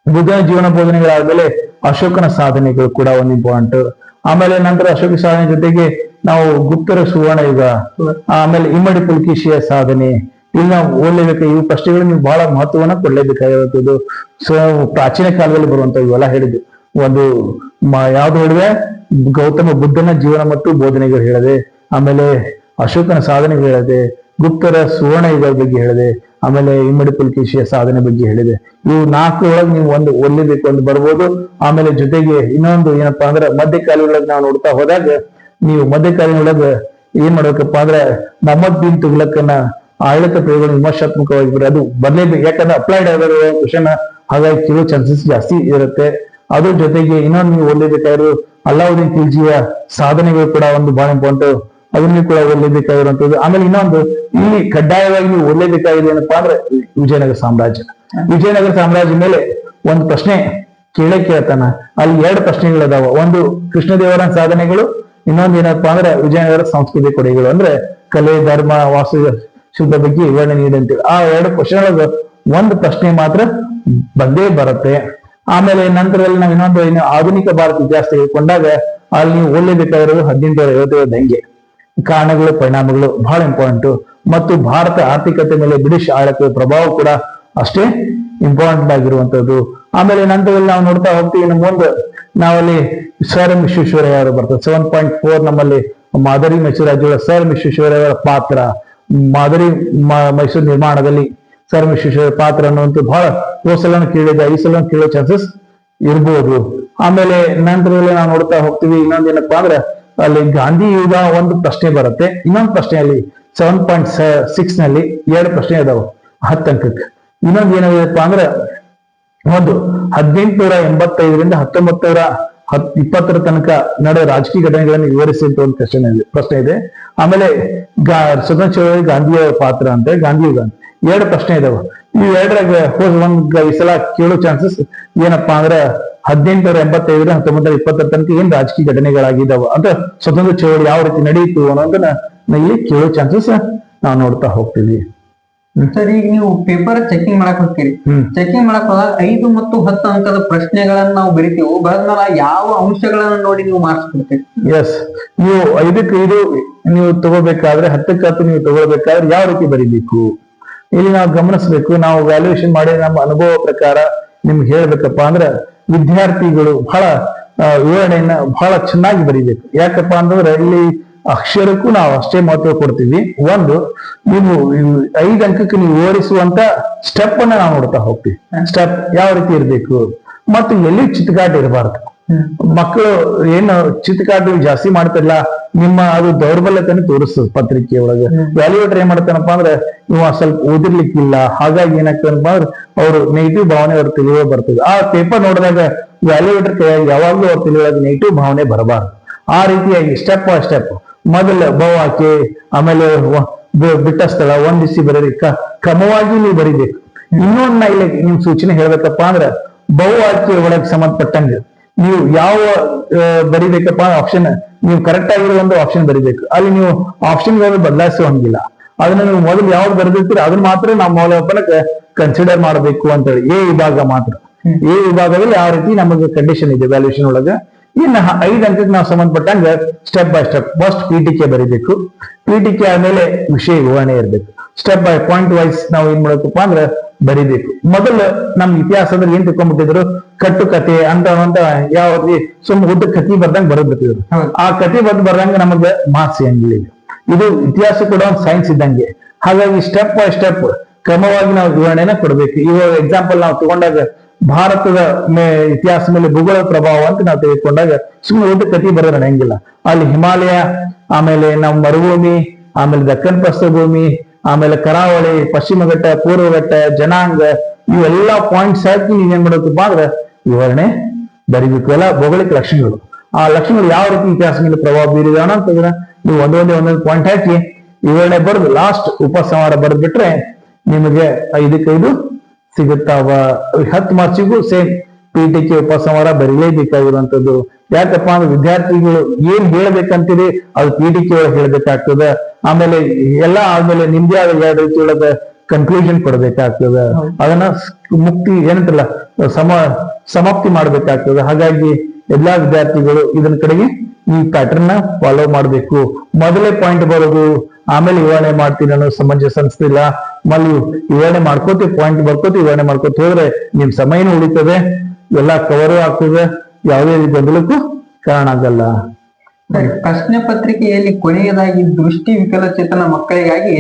ಬುದ್ಧನ ಜೀವನ ಬೋಧನೆಗಳಾದ್ಮೇಲೆ ಅಶೋಕನ ಸಾಧನೆಗಳು ಕೂಡ ಒಂದು ಇಂಪಾರ್ಟೆಂಟ್ ಆಮೇಲೆ ನಂತರ ಅಶೋಕ ಸಾಧನೆ ಜೊತೆಗೆ ನಾವು ಗುಪ್ತರ ಸುವರ್ಣ ಯುಗ, ಆಮೇಲೆ ಇಮ್ಮಡಿ ಪುಲ್ಕೇಶಿಯ ಸಾಧನೆ ಇಲ್ಲಿ ನಾವು ಓದಲೇಬೇಕು ಇವು ಪ್ರಶ್ನೆಗಳು ನೀವು ಬಹಳ ಮಹತ್ವವನ್ನ ಕೊಡಲೇಬೇಕಾಗಿರುವಂಥದ್ದು. ಸೊ ಪ್ರಾಚೀನ ಕಾಲದಲ್ಲಿ ಬರುವಂತ ಇವೆಲ್ಲ ಹೇಳಿದ್ವಿ. ಒಂದು ಯಾವ್ದು ಹೇಳಿದೆ? ಗೌತಮ ಬುದ್ಧನ ಜೀವನ ಮತ್ತು ಬೋಧನೆಗಳು ಹೇಳಿದೆ. ಆಮೇಲೆ ಅಶೋಕನ ಸಾಧನೆಗಳು ಹೇಳಿದೆ. ಗುಪ್ತರ ಸುವರ್ಣ ಯುಗದ ಬಗ್ಗೆ ಹೇಳಿದೆ, ಆಮೇಲೆ ಇಮ್ಮಡಿ ಪುಲ್ಕೇಶಿಯ ಸಾಧನೆ ಬಗ್ಗೆ ಹೇಳಿದೆ. ಇವು ನಾಲ್ಕು ಒಳಗೆ ನೀವು ಒಂದು ಒಲ್ಲಿಬೇಕು ಅಂತ ಬರ್ಬೋದು. ಆಮೇಲೆ ಜೊತೆಗೆ ಇನ್ನೊಂದು ಏನಪ್ಪಾ ಅಂದ್ರೆ ಮಧ್ಯಕಾಲಿನೊಳಗೆ ನಾವು ನೋಡ್ತಾ ಹೋದಾಗ ನೀವು ಮಧ್ಯಕಾಲಿನೊಳಗೆ ಏನ್ ಮಾಡ್ಬೇಕಪ್ಪ ಅಂದ್ರೆ ಮೊಹಮ್ಮದ್ ಬಿನ್ ತುಗ್ಲಕ್ಕನ್ನ ಆಡಳಿತ ಪ್ರಯೋಗ ವಿಮರ್ಶಾತ್ಮಕವಾಗಿ ಅದು ಬರ್ಲೇಬೇಕು. ಯಾಕಂದ್ರೆ ಅಪ್ಲೈಡ್ ಆಗಿರೋ ಕ್ವಶನ್ ಹಾಗಾಗಿ ಕೇಳೋ ಚಾನ್ಸಸ್ ಜಾಸ್ತಿ ಇರುತ್ತೆ. ಅದ್ರ ಜೊತೆಗೆ ಇನ್ನೊಂದು ನೀವು ಓದಲೇಬೇಕಾದ್ರು ಅಲ್ಲಾವುದ್ದೀನ್ ಖಿಲ್ಜಿಯ ಸಾಧನೆಗಳು ಕೂಡ ಒಂದು ಬಹಳ ಇಂಪಾರ್ಟೆಂಟ್ ಅದನ್ನು ಕೂಡ ಓದಲೇಬೇಕಾಗಿರುವಂತದ್ದು ಆಮೇಲೆ ಇನ್ನೊಂದು ಇಲ್ಲಿ ಕಡ್ಡಾಯವಾಗಿ ನೀವು ಓದಲೇಬೇಕಾಗಿದೆ ಏನಪ್ಪಾ ಅಂದ್ರೆ ವಿಜಯನಗರ ಸಾಮ್ರಾಜ್ಯ. ವಿಜಯನಗರ ಸಾಮ್ರಾಜ್ಯ ಮೇಲೆ ಒಂದು ಪ್ರಶ್ನೆ ಕೇಳೇ ಕೇಳ್ತಾನ. ಅಲ್ಲಿ ಎರಡು ಪ್ರಶ್ನೆಗಳಿದಾವ. ಒಂದು ಕೃಷ್ಣದೇವರ ಸಾಧನೆಗಳು, ಇನ್ನೊಂದು ಏನಪ್ಪಾ ಅಂದ್ರೆ ವಿಜಯನಗರ ಸಂಸ್ಕೃತಿ ಕೊಡುಗೆಗಳು. ಅಂದ್ರೆ ಕಲೆ, ಧರ್ಮ, ವಾಸ್ತು ಶಿಲ್ಪ ಬಗ್ಗೆ ವಿವರಣೆ ನೀಡಂತೇಳಿ ಆ ಎರಡು ಒಳಗ ಒಂದು ಪ್ರಶ್ನೆ ಮಾತ್ರ ಬಂದೇ ಬರುತ್ತೆ. ಆಮೇಲೆ ನಂತರದಲ್ಲಿ ನಾವು ಇನ್ನೊಂದು ಆಧುನಿಕ ಭಾರತ ಇತಿಹಾಸ ತೆಗೆದುಕೊಂಡಾಗ ಅಲ್ಲಿ ನೀವು ಓದಲೇಬೇಕಾಗಿರೋದು ಹದಿನೆಂಟು ಐವತ್ತೈದು ದಂಗೆ. ಕಾರಣಗಳು, ಪರಿಣಾಮಗಳು ಬಹಳ ಇಂಪಾರ್ಟೆಂಟ್ ಮತ್ತು ಭಾರತ ಆರ್ಥಿಕತೆ ಮೇಲೆ ಬ್ರಿಟಿಷ್ ಆಡಳಿತದ ಪ್ರಭಾವ ಕೂಡ ಅಷ್ಟೇ ಇಂಪಾರ್ಟೆಂಟ್ ಆಗಿರುವಂತದ್ದು. ಆಮೇಲೆ ನಂತರದಲ್ಲಿ ನಾವು ನೋಡ್ತಾ ಹೋಗ್ತೀವಿ, ನಮ್ಮ ಮುಂದೆ ನಾವಲ್ಲಿ ಸರ್ ಎಂ ವಿಶ್ವೇಶ್ವರಯ್ಯ ಅವರು ಬರ್ತದೆ. ಸೆವೆನ್ ಪಾಯಿಂಟ್ ಫೋರ್ ನಮ್ಮಲ್ಲಿ ಮಾದರಿ ಮೈಸೂರು ರಾಜ್ಯಗಳ ಸರ್ ವಿಶ್ವೇಶ್ವರಯ್ಯ ಅವರ ಪಾತ್ರ. ಮಾದರಿ ಮೈಸೂರು ನಿರ್ಮಾಣದಲ್ಲಿ ಸರ್ ವಿಶ್ವೇಶ್ವರಯ್ಯ ಪಾತ್ರ ಅನ್ನುವಂಥ ಬಹಳ ಹೋದ ಸಲನು ಕೇಳಿದ ಈ ಸಲ ಕೇಳೋ ಚಾನ್ಸಸ್ ಇರ್ಬೋದು. ಆಮೇಲೆ ನಂತರದಲ್ಲಿ ನಾವು ನೋಡ್ತಾ ಹೋಗ್ತೀವಿ, ಇನ್ನೊಂದು ಏನಪ್ಪಾ ಅಂದ್ರೆ ಅಲ್ಲಿ ಗಾಂಧಿ ಯುಗ ಒಂದು ಪ್ರಶ್ನೆ ಬರುತ್ತೆ. ಇನ್ನೊಂದು ಪ್ರಶ್ನೆಯಲ್ಲಿ ಸೆವೆನ್ ಪಾಯಿಂಟ್ ಸಿಕ್ಸ್ನಲ್ಲಿ ಎರಡು ಪ್ರಶ್ನೆ ಇದಾವೆ. ಹತ್ತು ಅಂಕಕ್ಕೆ. ಇನ್ನೊಂದು ಏನಾಗಿದೆಪ್ಪ ಅಂದ್ರೆ ಒಂದು ಹದಿನೆಂಟುನೂರ ಎಂಬತ್ತೈದರಿಂದ ಹತ್ತೊಂಬತ್ತೂರ ಹತ್, ಇಪ್ಪತ್ತರ ತನಕ ನಡೆದ ರಾಜಕೀಯ ಘಟನೆಗಳನ್ನು ವಿವರಿಸಿ ಅಂತ ಒಂದು ಪ್ರಶ್ನೆ ಇದೆ ಪ್ರಶ್ನೆ ಇದೆ. ಆಮೇಲೆ ಗಾ ಸ್ವತಂತ್ರ ಗಾಂಧಿಯ ಪಾತ್ರ ಅಂತ ಗಾಂಧಿ ಯುಗ. ಎರಡು ಪ್ರಶ್ನೆ ಇದಾವೆ. ಈ ಎರಡರಾಗ ಒಂದು ಒಂದ್ ಈ ಸಲ ಕೇಳೋ ಚಾನ್ಸಸ್ ಏನಪ್ಪಾ ಅಂದ್ರೆ ಹದಿನೆಂಟುನೂರ ಎಂಬತ್ತೈದರ ಹತ್ತೊಂಬತ್ತರ ಇಪ್ಪತ್ತರ ತನಕ ಏನ್ ರಾಜಕೀಯ ಘಟನೆಗಳಾಗಿದ್ದಾವ? ಅಂತ ಸ್ವತಂತ್ರ ಚಳವಳಿ ಯಾವ ರೀತಿ ನಡೆಯಿತು ಅನ್ನೋದನ್ನ ನಾ ಇಲ್ಲಿ ಕೇಳೋ ಚಾನ್ಸಸ್ ನಾವು ನೋಡ್ತಾ ಹೋಗ್ತೀವಿ ಸರ್ ಈಗ ನೀವು ಪೇಪರ್ ಚೆಕಿಂಗ್ ಮಾಡಕ್ ಹೋಗ್ತೀರಿ. ಚೆಕಿಂಗ್ ಮಾಡಕ್ ಹೋದಾಗ ಐದು ಮತ್ತು ಹತ್ತು ಅಂಕದ ಪ್ರಶ್ನೆಗಳನ್ನ ನಾವು ಬರಿತೀವಿ ಬರೆದ್ಮೇಲೆ ಯಾವ ಅಂಶಗಳನ್ನ ನೋಡಿ ನೀವು ಮಾರ್ಕ್ಸ್ ಕೊಡ್ತೀರಿ? ಎಸ್ ನೀವು ಐದಕ್ಕೆ ಐದು ನೀವು ತಗೋಬೇಕಾದ್ರೆ ಹತ್ತಕ್ಕೆ ಹತ್ತು ನೀವು ತಗೋಬೇಕಾದ್ರೆ ಯಾವ ರೀತಿ ಬರೀಬೇಕು? ಇಲ್ಲಿ ನಾವು ಗಮನಿಸಬೇಕು ನಾವು ವ್ಯಾಲ್ಯೂಯೇಷನ್ ಮಾಡಿ ನಮ್ಮ ಅನುಭವ ಪ್ರಕಾರ ನಿಮ್ಗೆ ಹೇಳ್ಬೇಕಪ್ಪ ಅಂದ್ರೆ ವಿದ್ಯಾರ್ಥಿಗಳು ಬಹಳ ವಿವರಣೆಯನ್ನ ಬಹಳ ಚೆನ್ನಾಗಿ ಬರೀಬೇಕು. ಯಾಕಪ್ಪ ಅಂತಂದ್ರೆ ಇಲ್ಲಿ ಅಕ್ಷರಕ್ಕೂ ನಾವು ಅಷ್ಟೇ ಮಹತ್ವ ಕೊಡ್ತೀವಿ. ಒಂದು, ನೀವು ಐದು ಅಂಕಕ್ಕೆ ನೀವು ವಿವರಿಸುವಂತ ಸ್ಟೆಪ್ ಅನ್ನ ನಾವು ನೋಡ್ತಾ ಹೋಗ್ತೀವಿ. ಸ್ಟೆಪ್ ಯಾವ ರೀತಿ ಇರಬೇಕು? ಮತ್ತು ಎಲ್ಲಿ ಚಿತ್ಕಾಟ ಇರಬಾರ್ದು? ಮಕ್ಕಳು ಏನು ಚಿತ್ಕಾಟ ಜಾಸ್ತಿ ಮಾಡ್ತಿಲ್ಲ ನಿಮ್ಮ ಅದು ದೌರ್ಬಲ್ಯತೆಯನ್ನು ತೋರಿಸ್ತದೆ ಪತ್ರಿಕೆ ಒಳಗೆ. ವ್ಯಾಲ್ಯೂಟರ್ ಏನ್ ಮಾಡ್ತಾನಪ್ಪ ಅಂದ್ರೆ ಇವ ಸ್ವಲ್ಪ ಓದಿರ್ಲಿಕ್ಕಿಲ್ಲ ಹಾಗಾಗಿ ಏನಾಗ್ತದಪ್ಪ ಅಂದ್ರೆ ಅವ್ರು ನೆಗೆಟಿವ್ ಭಾವನೆ ಅವ್ರ ತಿಳಿಯೋ ಬರ್ತದೆ. ಆ ಪೇಪರ್ ನೋಡಿದಾಗ ವ್ಯಾಲ್ಯೂಟರ್ ಕೈಯಾಗಿ ಯಾವಾಗ್ಲೂ ಅವ್ರ ತಿಳಿಯೋದಾಗ ನೆಗೆಟಿವ್ ಭಾವನೆ ಬರಬಾರ್ದು. ಆ ರೀತಿಯಾಗಿ ಸ್ಟೆಪ್ ಬೈ ಸ್ಟೆಪ್ ಮೊದಲ ಬಹು ಆಮೇಲೆ ವ- ಬಿ- ಬಿಟ್ಟ ಸ್ಥಳ ಒಂದಿಸಿ ಬರೀರಿ ಕಮವಾಗಿ ಕ್ರಮವಾಗಿ ನೀವು ಬರಿಬೇಕು. ಇನ್ನೊಂದ್ ನಾ ಇಲ್ಲಿ ನಿಮ್ ಸೂಚನೆ ಹೇಳ್ಬೇಕಪ್ಪ ಅಂದ್ರೆ ಬಹು ಆಯ್ಕೆ ಒಳಗೆ ಸಂಬಂಧಪಟ್ಟಂಗೆ ನೀವು ಯಾವ ಬರಿಬೇಕಪ್ಪ ಆಪ್ಷನ್ ನೀವು ಕರೆಕ್ಟ್ ಆಗಿರೋ ಒಂದು ಆಪ್ಷನ್ ಬರಿಬೇಕು. ಅಲ್ಲಿ ನೀವು ಆಪ್ಷನ್ ಬದಲಾಯಿಸುವಂಗಿಲ್ಲ. ಅದನ್ನ ನೀವು ಮೊದಲು ಯಾವ್ದು ಬರೆದಿರ್ತೀರಿ ಅದನ್ನ ಮಾತ್ರ ನಾವು ಮೌಲ್ಯಮಾಪನ ಕನ್ಸಿಡರ್ ಮಾಡಬೇಕು ಅಂತ ಹೇಳಿ ಎ ವಿಭಾಗ ಮಾತ್ರ. ಎ ವಿಭಾಗದಲ್ಲಿ ಯಾವ ರೀತಿ ನಮಗೆ ಕಂಡೀಷನ್ ಇದೆ ವ್ಯಾಲ್ಯೂಷನ್ ಒಳಗೆ. ಇನ್ನು ಐದು ಅಂಕಕ್ಕೆ ನಾವು ಸಂಬಂಧಪಟ್ಟಂಗೆ ಸ್ಟೆಪ್ ಬೈ ಸ್ಟೆಪ್ ಫಸ್ಟ್ ಪೀಠಿಕೆ ಬರಿಬೇಕು. ಕೆ ಆದ್ಮೇಲೆ ವಿಷಯ ವಿವರಣೆ ಇರಬೇಕು. ಸ್ಟೆಪ್ ಬೈ ಪಾಯಿಂಟ್ ವೈಸ್ ನಾವು ಏನ್ ಮಾಡಬೇಕಪ್ಪ ಅಂದ್ರೆ ಬರಿಬೇಕು. ಮೊದಲು ನಮ್ ಇತಿಹಾಸದಲ್ಲಿ ಏನ್ ತಿಳ್ಕೊಂಡ್ಬಿಟ್ಟಿದ್ರು? ಕಟ್ಟು ಕತೆ ಅಂತ ಅಂತ ಯಾವ ರೀತಿ ಸುಮ್ ಉದ್ದ ಕತಿ ಬರ್ದಂಗ್ ಬರೋದ್ ಬಿಟ್ಟಿದ್ರು ಆ ಕತಿ ಬಂದ್ ಬರ್ದಂಗ ನಮಗೆ ಮಾರ್ಕ್ಸ್ ಸಿಗಂಗಿಲ್ಲ ಇದು ಇತಿಹಾಸ ಕೂಡ ಒಂದು ಸೈನ್ಸ್ ಇದ್ದಂಗೆ. ಹಾಗಾಗಿ ಸ್ಟೆಪ್ ಬೈ ಸ್ಟೆಪ್ ಕ್ರಮವಾಗಿ ನಾವು ವಿವರಣೆನ ಕೊಡಬೇಕು. ಇವಾಗ ಎಕ್ಸಾಂಪಲ್ ನಾವು ತಗೊಂಡಾಗ ಭಾರತದ ಮೇ ಇತಿಹಾಸ ಮೇಲೆ ಭೂಗೋಳ ಪ್ರಭಾವ ಅಂತ ನಾವು ತೆಗೆದುಕೊಂಡಾಗ ಸುಮ್ಮನೆ ಒಂದು ಕತಿ ಬರೋದು ನಡೆಯಂಗಿಲ್ಲ ಅಲ್ಲಿ ಹಿಮಾಲಯ, ಆಮೇಲೆ ನಮ್ಮ ಮರುಭೂಮಿ, ಆಮೇಲೆ ದಕ್ಕನ್ ಪ್ರಸ್ಥಭೂಮಿ ಆಮೇಲೆ ಕರಾವಳಿ, ಪಶ್ಚಿಮ ಘಟ್ಟ, ಪೂರ್ವ ಘಟ್ಟ, ಜನಾಂಗ, ಇವೆಲ್ಲ ಪಾಯಿಂಟ್ಸ್ ಹಾಕಿ ಏನ್ ಮಾಡಬೇಕಪ್ಪ ಅಂದ್ರೆ ವಿವರಣೆ ಬರಿಬೇಕು. ಎಲ್ಲ ಭೌಗೋಳಿಕ ಲಕ್ಷಣಗಳು. ಆ ಲಕ್ಷಣಗಳು ಯಾವ ರೀತಿ ಇತಿಹಾಸ ಮೇಲೆ ಪ್ರಭಾವ ಬೀರಿದಾನ ಅಂತಂದ್ರೆ ನೀವು ಒಂದೊಂದೇ ಒಂದೊಂದು ಪಾಯಿಂಟ್ ಹಾಕಿ ವಿವರಣೆ ಬರೆದು ಲಾಸ್ಟ್ ಉಪಸಂಹಾರ ಬರೆದ್ಬಿಟ್ರೆ ನಿಮಗೆ ಐದಕ್ಕೈದು ಸಿಗುತ್ತಾವ? ಹತ್ತು ಮಾರ್ಚಿಗೂ ಸೇಮ್ ಪೀಠಿಕೆ ಉಪಸಂಹಾರ ಬರೀಲೇಬೇಕಾಗಿರುವಂತದ್ದು ಯಾಕಪ್ಪ ಅಂದ್ರೆ ವಿದ್ಯಾರ್ಥಿಗಳು ಏನ್ ಹೇಳ್ಬೇಕಂತೀರಿ ಅದು ಪೀಠಿಕೆ ಒಳಗೆ ಹೇಳ್ಬೇಕಾಗ್ತದ. ಆಮೇಲೆ ಎಲ್ಲಾ ಆದ್ಮೇಲೆ ನಿಮ್ದೇ ಆದ ಎರಡು ರೀತಿ ಒಳಗ ಕನ್ಕ್ಲೂಷನ್ ಕೊಡ್ಬೇಕಾಗ್ತದ. ಅದನ್ನ ಮುಕ್ತಿ ಏನಂತಲ್ಲ, ಸಮ, ಸಮಾಪ್ತಿ ಮಾಡ್ಬೇಕಾಗ್ತದ. ಹಾಗಾಗಿ ಎಲ್ಲಾ ವಿದ್ಯಾರ್ಥಿಗಳು ಇದನ್ನ ಕಡೆಗೆ ಈ ಪ್ಯಾಟರ್ನ್ ಫಾಲೋ ಮಾಡ್ಬೇಕು. ಮೊದಲೇ ಪಾಯಿಂಟ್ ಬರೋದು ಆಮೇಲೆ ವಿವರಣೆ ಮಾಡ್ತೀನಿ ಅನ್ನೋ ಸಮಂಜಸ ಅನ್ಸ್ತಿಲ್ಲ. ಮಲ್ಲಿ ವಿವರಣೆ ಮಾಡ್ಕೋತಿ ಪಾಯಿಂಟ್ ಬರ್ಕೋತಿ ವಿವರಣೆ ಮಾಡ್ಕೋತಿ. ಹೋದ್ರೆ ನಿಮ್ ಸಮಯನೂ ಉಳಿತದೆ ಎಲ್ಲಾ ಕವರ್ ಆಗ್ತದೆ ಯಾವುದೇ ರೀತಿ ಗೊಂದಲಕ್ಕೂ ಕಾರಣ ಆಗಲ್ಲ. ಪ್ರಶ್ನೆ ಪತ್ರಿಕೆಯಲ್ಲಿ ಕೊನೆಯದಾಗಿ ದೃಷ್ಟಿ ವಿಕಲಚೇತನ ಮಕ್ಕಳಿಗಾಗಿ.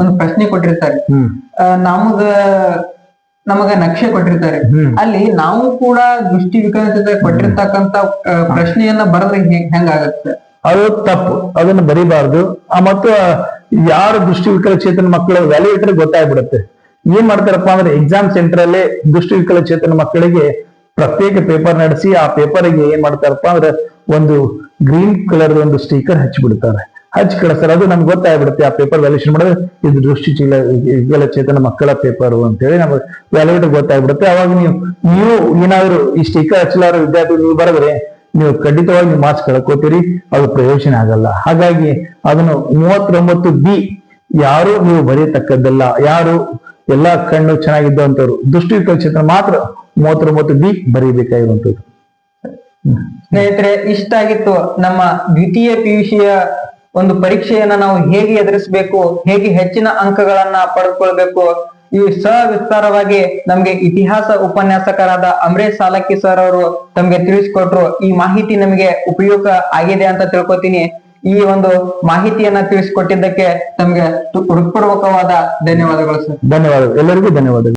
ಒಂದು ಪ್ರಶ್ನೆ ಕೊಟ್ಟಿರ್ತಾರೆ. ನಮಗ ನಮಗ ನಕ್ಷೆ ಕೊಟ್ಟಿರ್ತಾರೆ. ಅಲ್ಲಿ ನಾವು ಕೂಡ ದೃಷ್ಟಿ ವಿಕಲಚೇತನ ಕೊಟ್ಟಿರ್ತಕ್ಕಂತ ಪ್ರಶ್ನೆಯನ್ನ ಬರೆದ್ರೆ ಹೆಂಗ್ ಹೆಂಗಾಗತ್ತೆ? ಅದು ತಪ್ಪು, ಅದನ್ನು ಬರಿಬಾರ್ದು. ಆ ಮತ್ತು ಯಾರು ದೃಷ್ಟಿ ವಿಕಲಚೇತನ ಮಕ್ಕಳ ವ್ಯಾಲ್ಯೂಟರ್ ಗೊತ್ತಾಗ್ಬಿಡುತ್ತೆ. ಏನ್ ಮಾಡ್ತಾರಪ್ಪ ಅಂದ್ರೆ ಎಕ್ಸಾಮ್ ಸೆಂಟರ್ ಅಲ್ಲಿ ದೃಷ್ಟಿ ವಿಕಲಚೇತನ ಮಕ್ಕಳಿಗೆ ಪ್ರತ್ಯೇಕ ಪೇಪರ್ ನಡೆಸಿ ಆ ಪೇಪರ್ಗೆ ಏನ್ ಮಾಡ್ತಾರಪ್ಪ ಅಂದ್ರೆ ಒಂದು ಗ್ರೀನ್ ಕಲರ್ ಒಂದು ಸ್ಟಿಕರ್ ಹಚ್ಚಿಬಿಡ್ತಾರೆ. ಹಚ್ಚಿ ಕಳಿಸ್ತಾರೆ. ಅದು ನಮ್ಗೆ ಗೊತ್ತಾಗ್ಬಿಡುತ್ತೆ ಆ ಪೇಪರ್ ವ್ಯಾಲ್ಯೂಷನ್ ಮಾಡಿದ್ರೆ ಇದು ದೃಷ್ಟಿ ಚೀಲ ವಿಕಲಚೇತನ ಮಕ್ಕಳ ಪೇಪರ್ ಅಂತೇಳಿ ನಮ್ಗೆ ವ್ಯಾಲ್ಯೂಟರ್ ಗೊತ್ತಾಗ್ಬಿಡುತ್ತೆ. ಅವಾಗ ನೀವು ನೀವು ಏನಾದ್ರು ಈ ಸ್ಟಿಕರ್ ಹಚ್ಚಲಾರ ವಿದ್ಯಾರ್ಥಿ, ನೀವು ಬರೆದ್ರೆ ನೀವು ಖಂಡಿತವಾಗಿ ಮಾಸ್ಕ್ ಕಳ್ಕೋತೀರಿ, ಅದು ಪ್ರಯೋಜನ ಆಗಲ್ಲ. ಹಾಗಾಗಿ ಅದನ್ನು ಮೂವತ್ತೊಂಬತ್ತು ಬಿ ಯಾರು ನೀವು ಬರೆಯತಕ್ಕದ್ದಲ್ಲ, ಯಾರು ಎಲ್ಲಾ ಕಣ್ಣು ಚೆನ್ನಾಗಿದ್ದವಂಥವ್ರು ದೃಷ್ಟಿ ವಿಕಲಚೇತನ ಮಾತ್ರ ಮೂವತ್ತೊಂಬತ್ತು ಬಿ ಬರೀಬೇಕಾಗಿರುವಂತದ್ದು ಸ್ನೇಹಿತರೆ, ಇಷ್ಟ ಆಗಿತ್ತು ನಮ್ಮ ದ್ವಿತೀಯ ಪಿಯುಸಿಯ ಒಂದು ಪರೀಕ್ಷೆಯನ್ನ ನಾವು ಹೇಗೆ ಎದುರಿಸಬೇಕು, ಹೇಗೆ ಹೆಚ್ಚಿನ ಅಂಕಗಳನ್ನ ಪಡೆದುಕೊಳ್ಬೇಕು ಈ ಸವಿಸ್ತಾರವಾಗಿ ನಮ್ಗೆ ಇತಿಹಾಸ ಉಪನ್ಯಾಸಕರಾದ ಅಮರೇಶ್ ಸಾಲಕ್ಕಿ ಸರ್ ಅವರು ತಮ್ಗೆ ತಿಳಿಸ್ಕೊಟ್ರು. ಈ ಮಾಹಿತಿ ನಮಗೆ ಉಪಯೋಗ ಆಗಿದೆ ಅಂತ ತಿಳ್ಕೊತೀನಿ. ಈ ಒಂದು ಮಾಹಿತಿಯನ್ನ ತಿಳಿಸ್ಕೊಟ್ಟಿದ್ದಕ್ಕೆ ತಮ್ಗೆ ಹೃತ್ಪೂರ್ವಕವಾದ ಧನ್ಯವಾದಗಳು ಸರ್ ಧನ್ಯವಾದಗಳು. ಎಲ್ಲರಿಗೂ ಧನ್ಯವಾದಗಳು.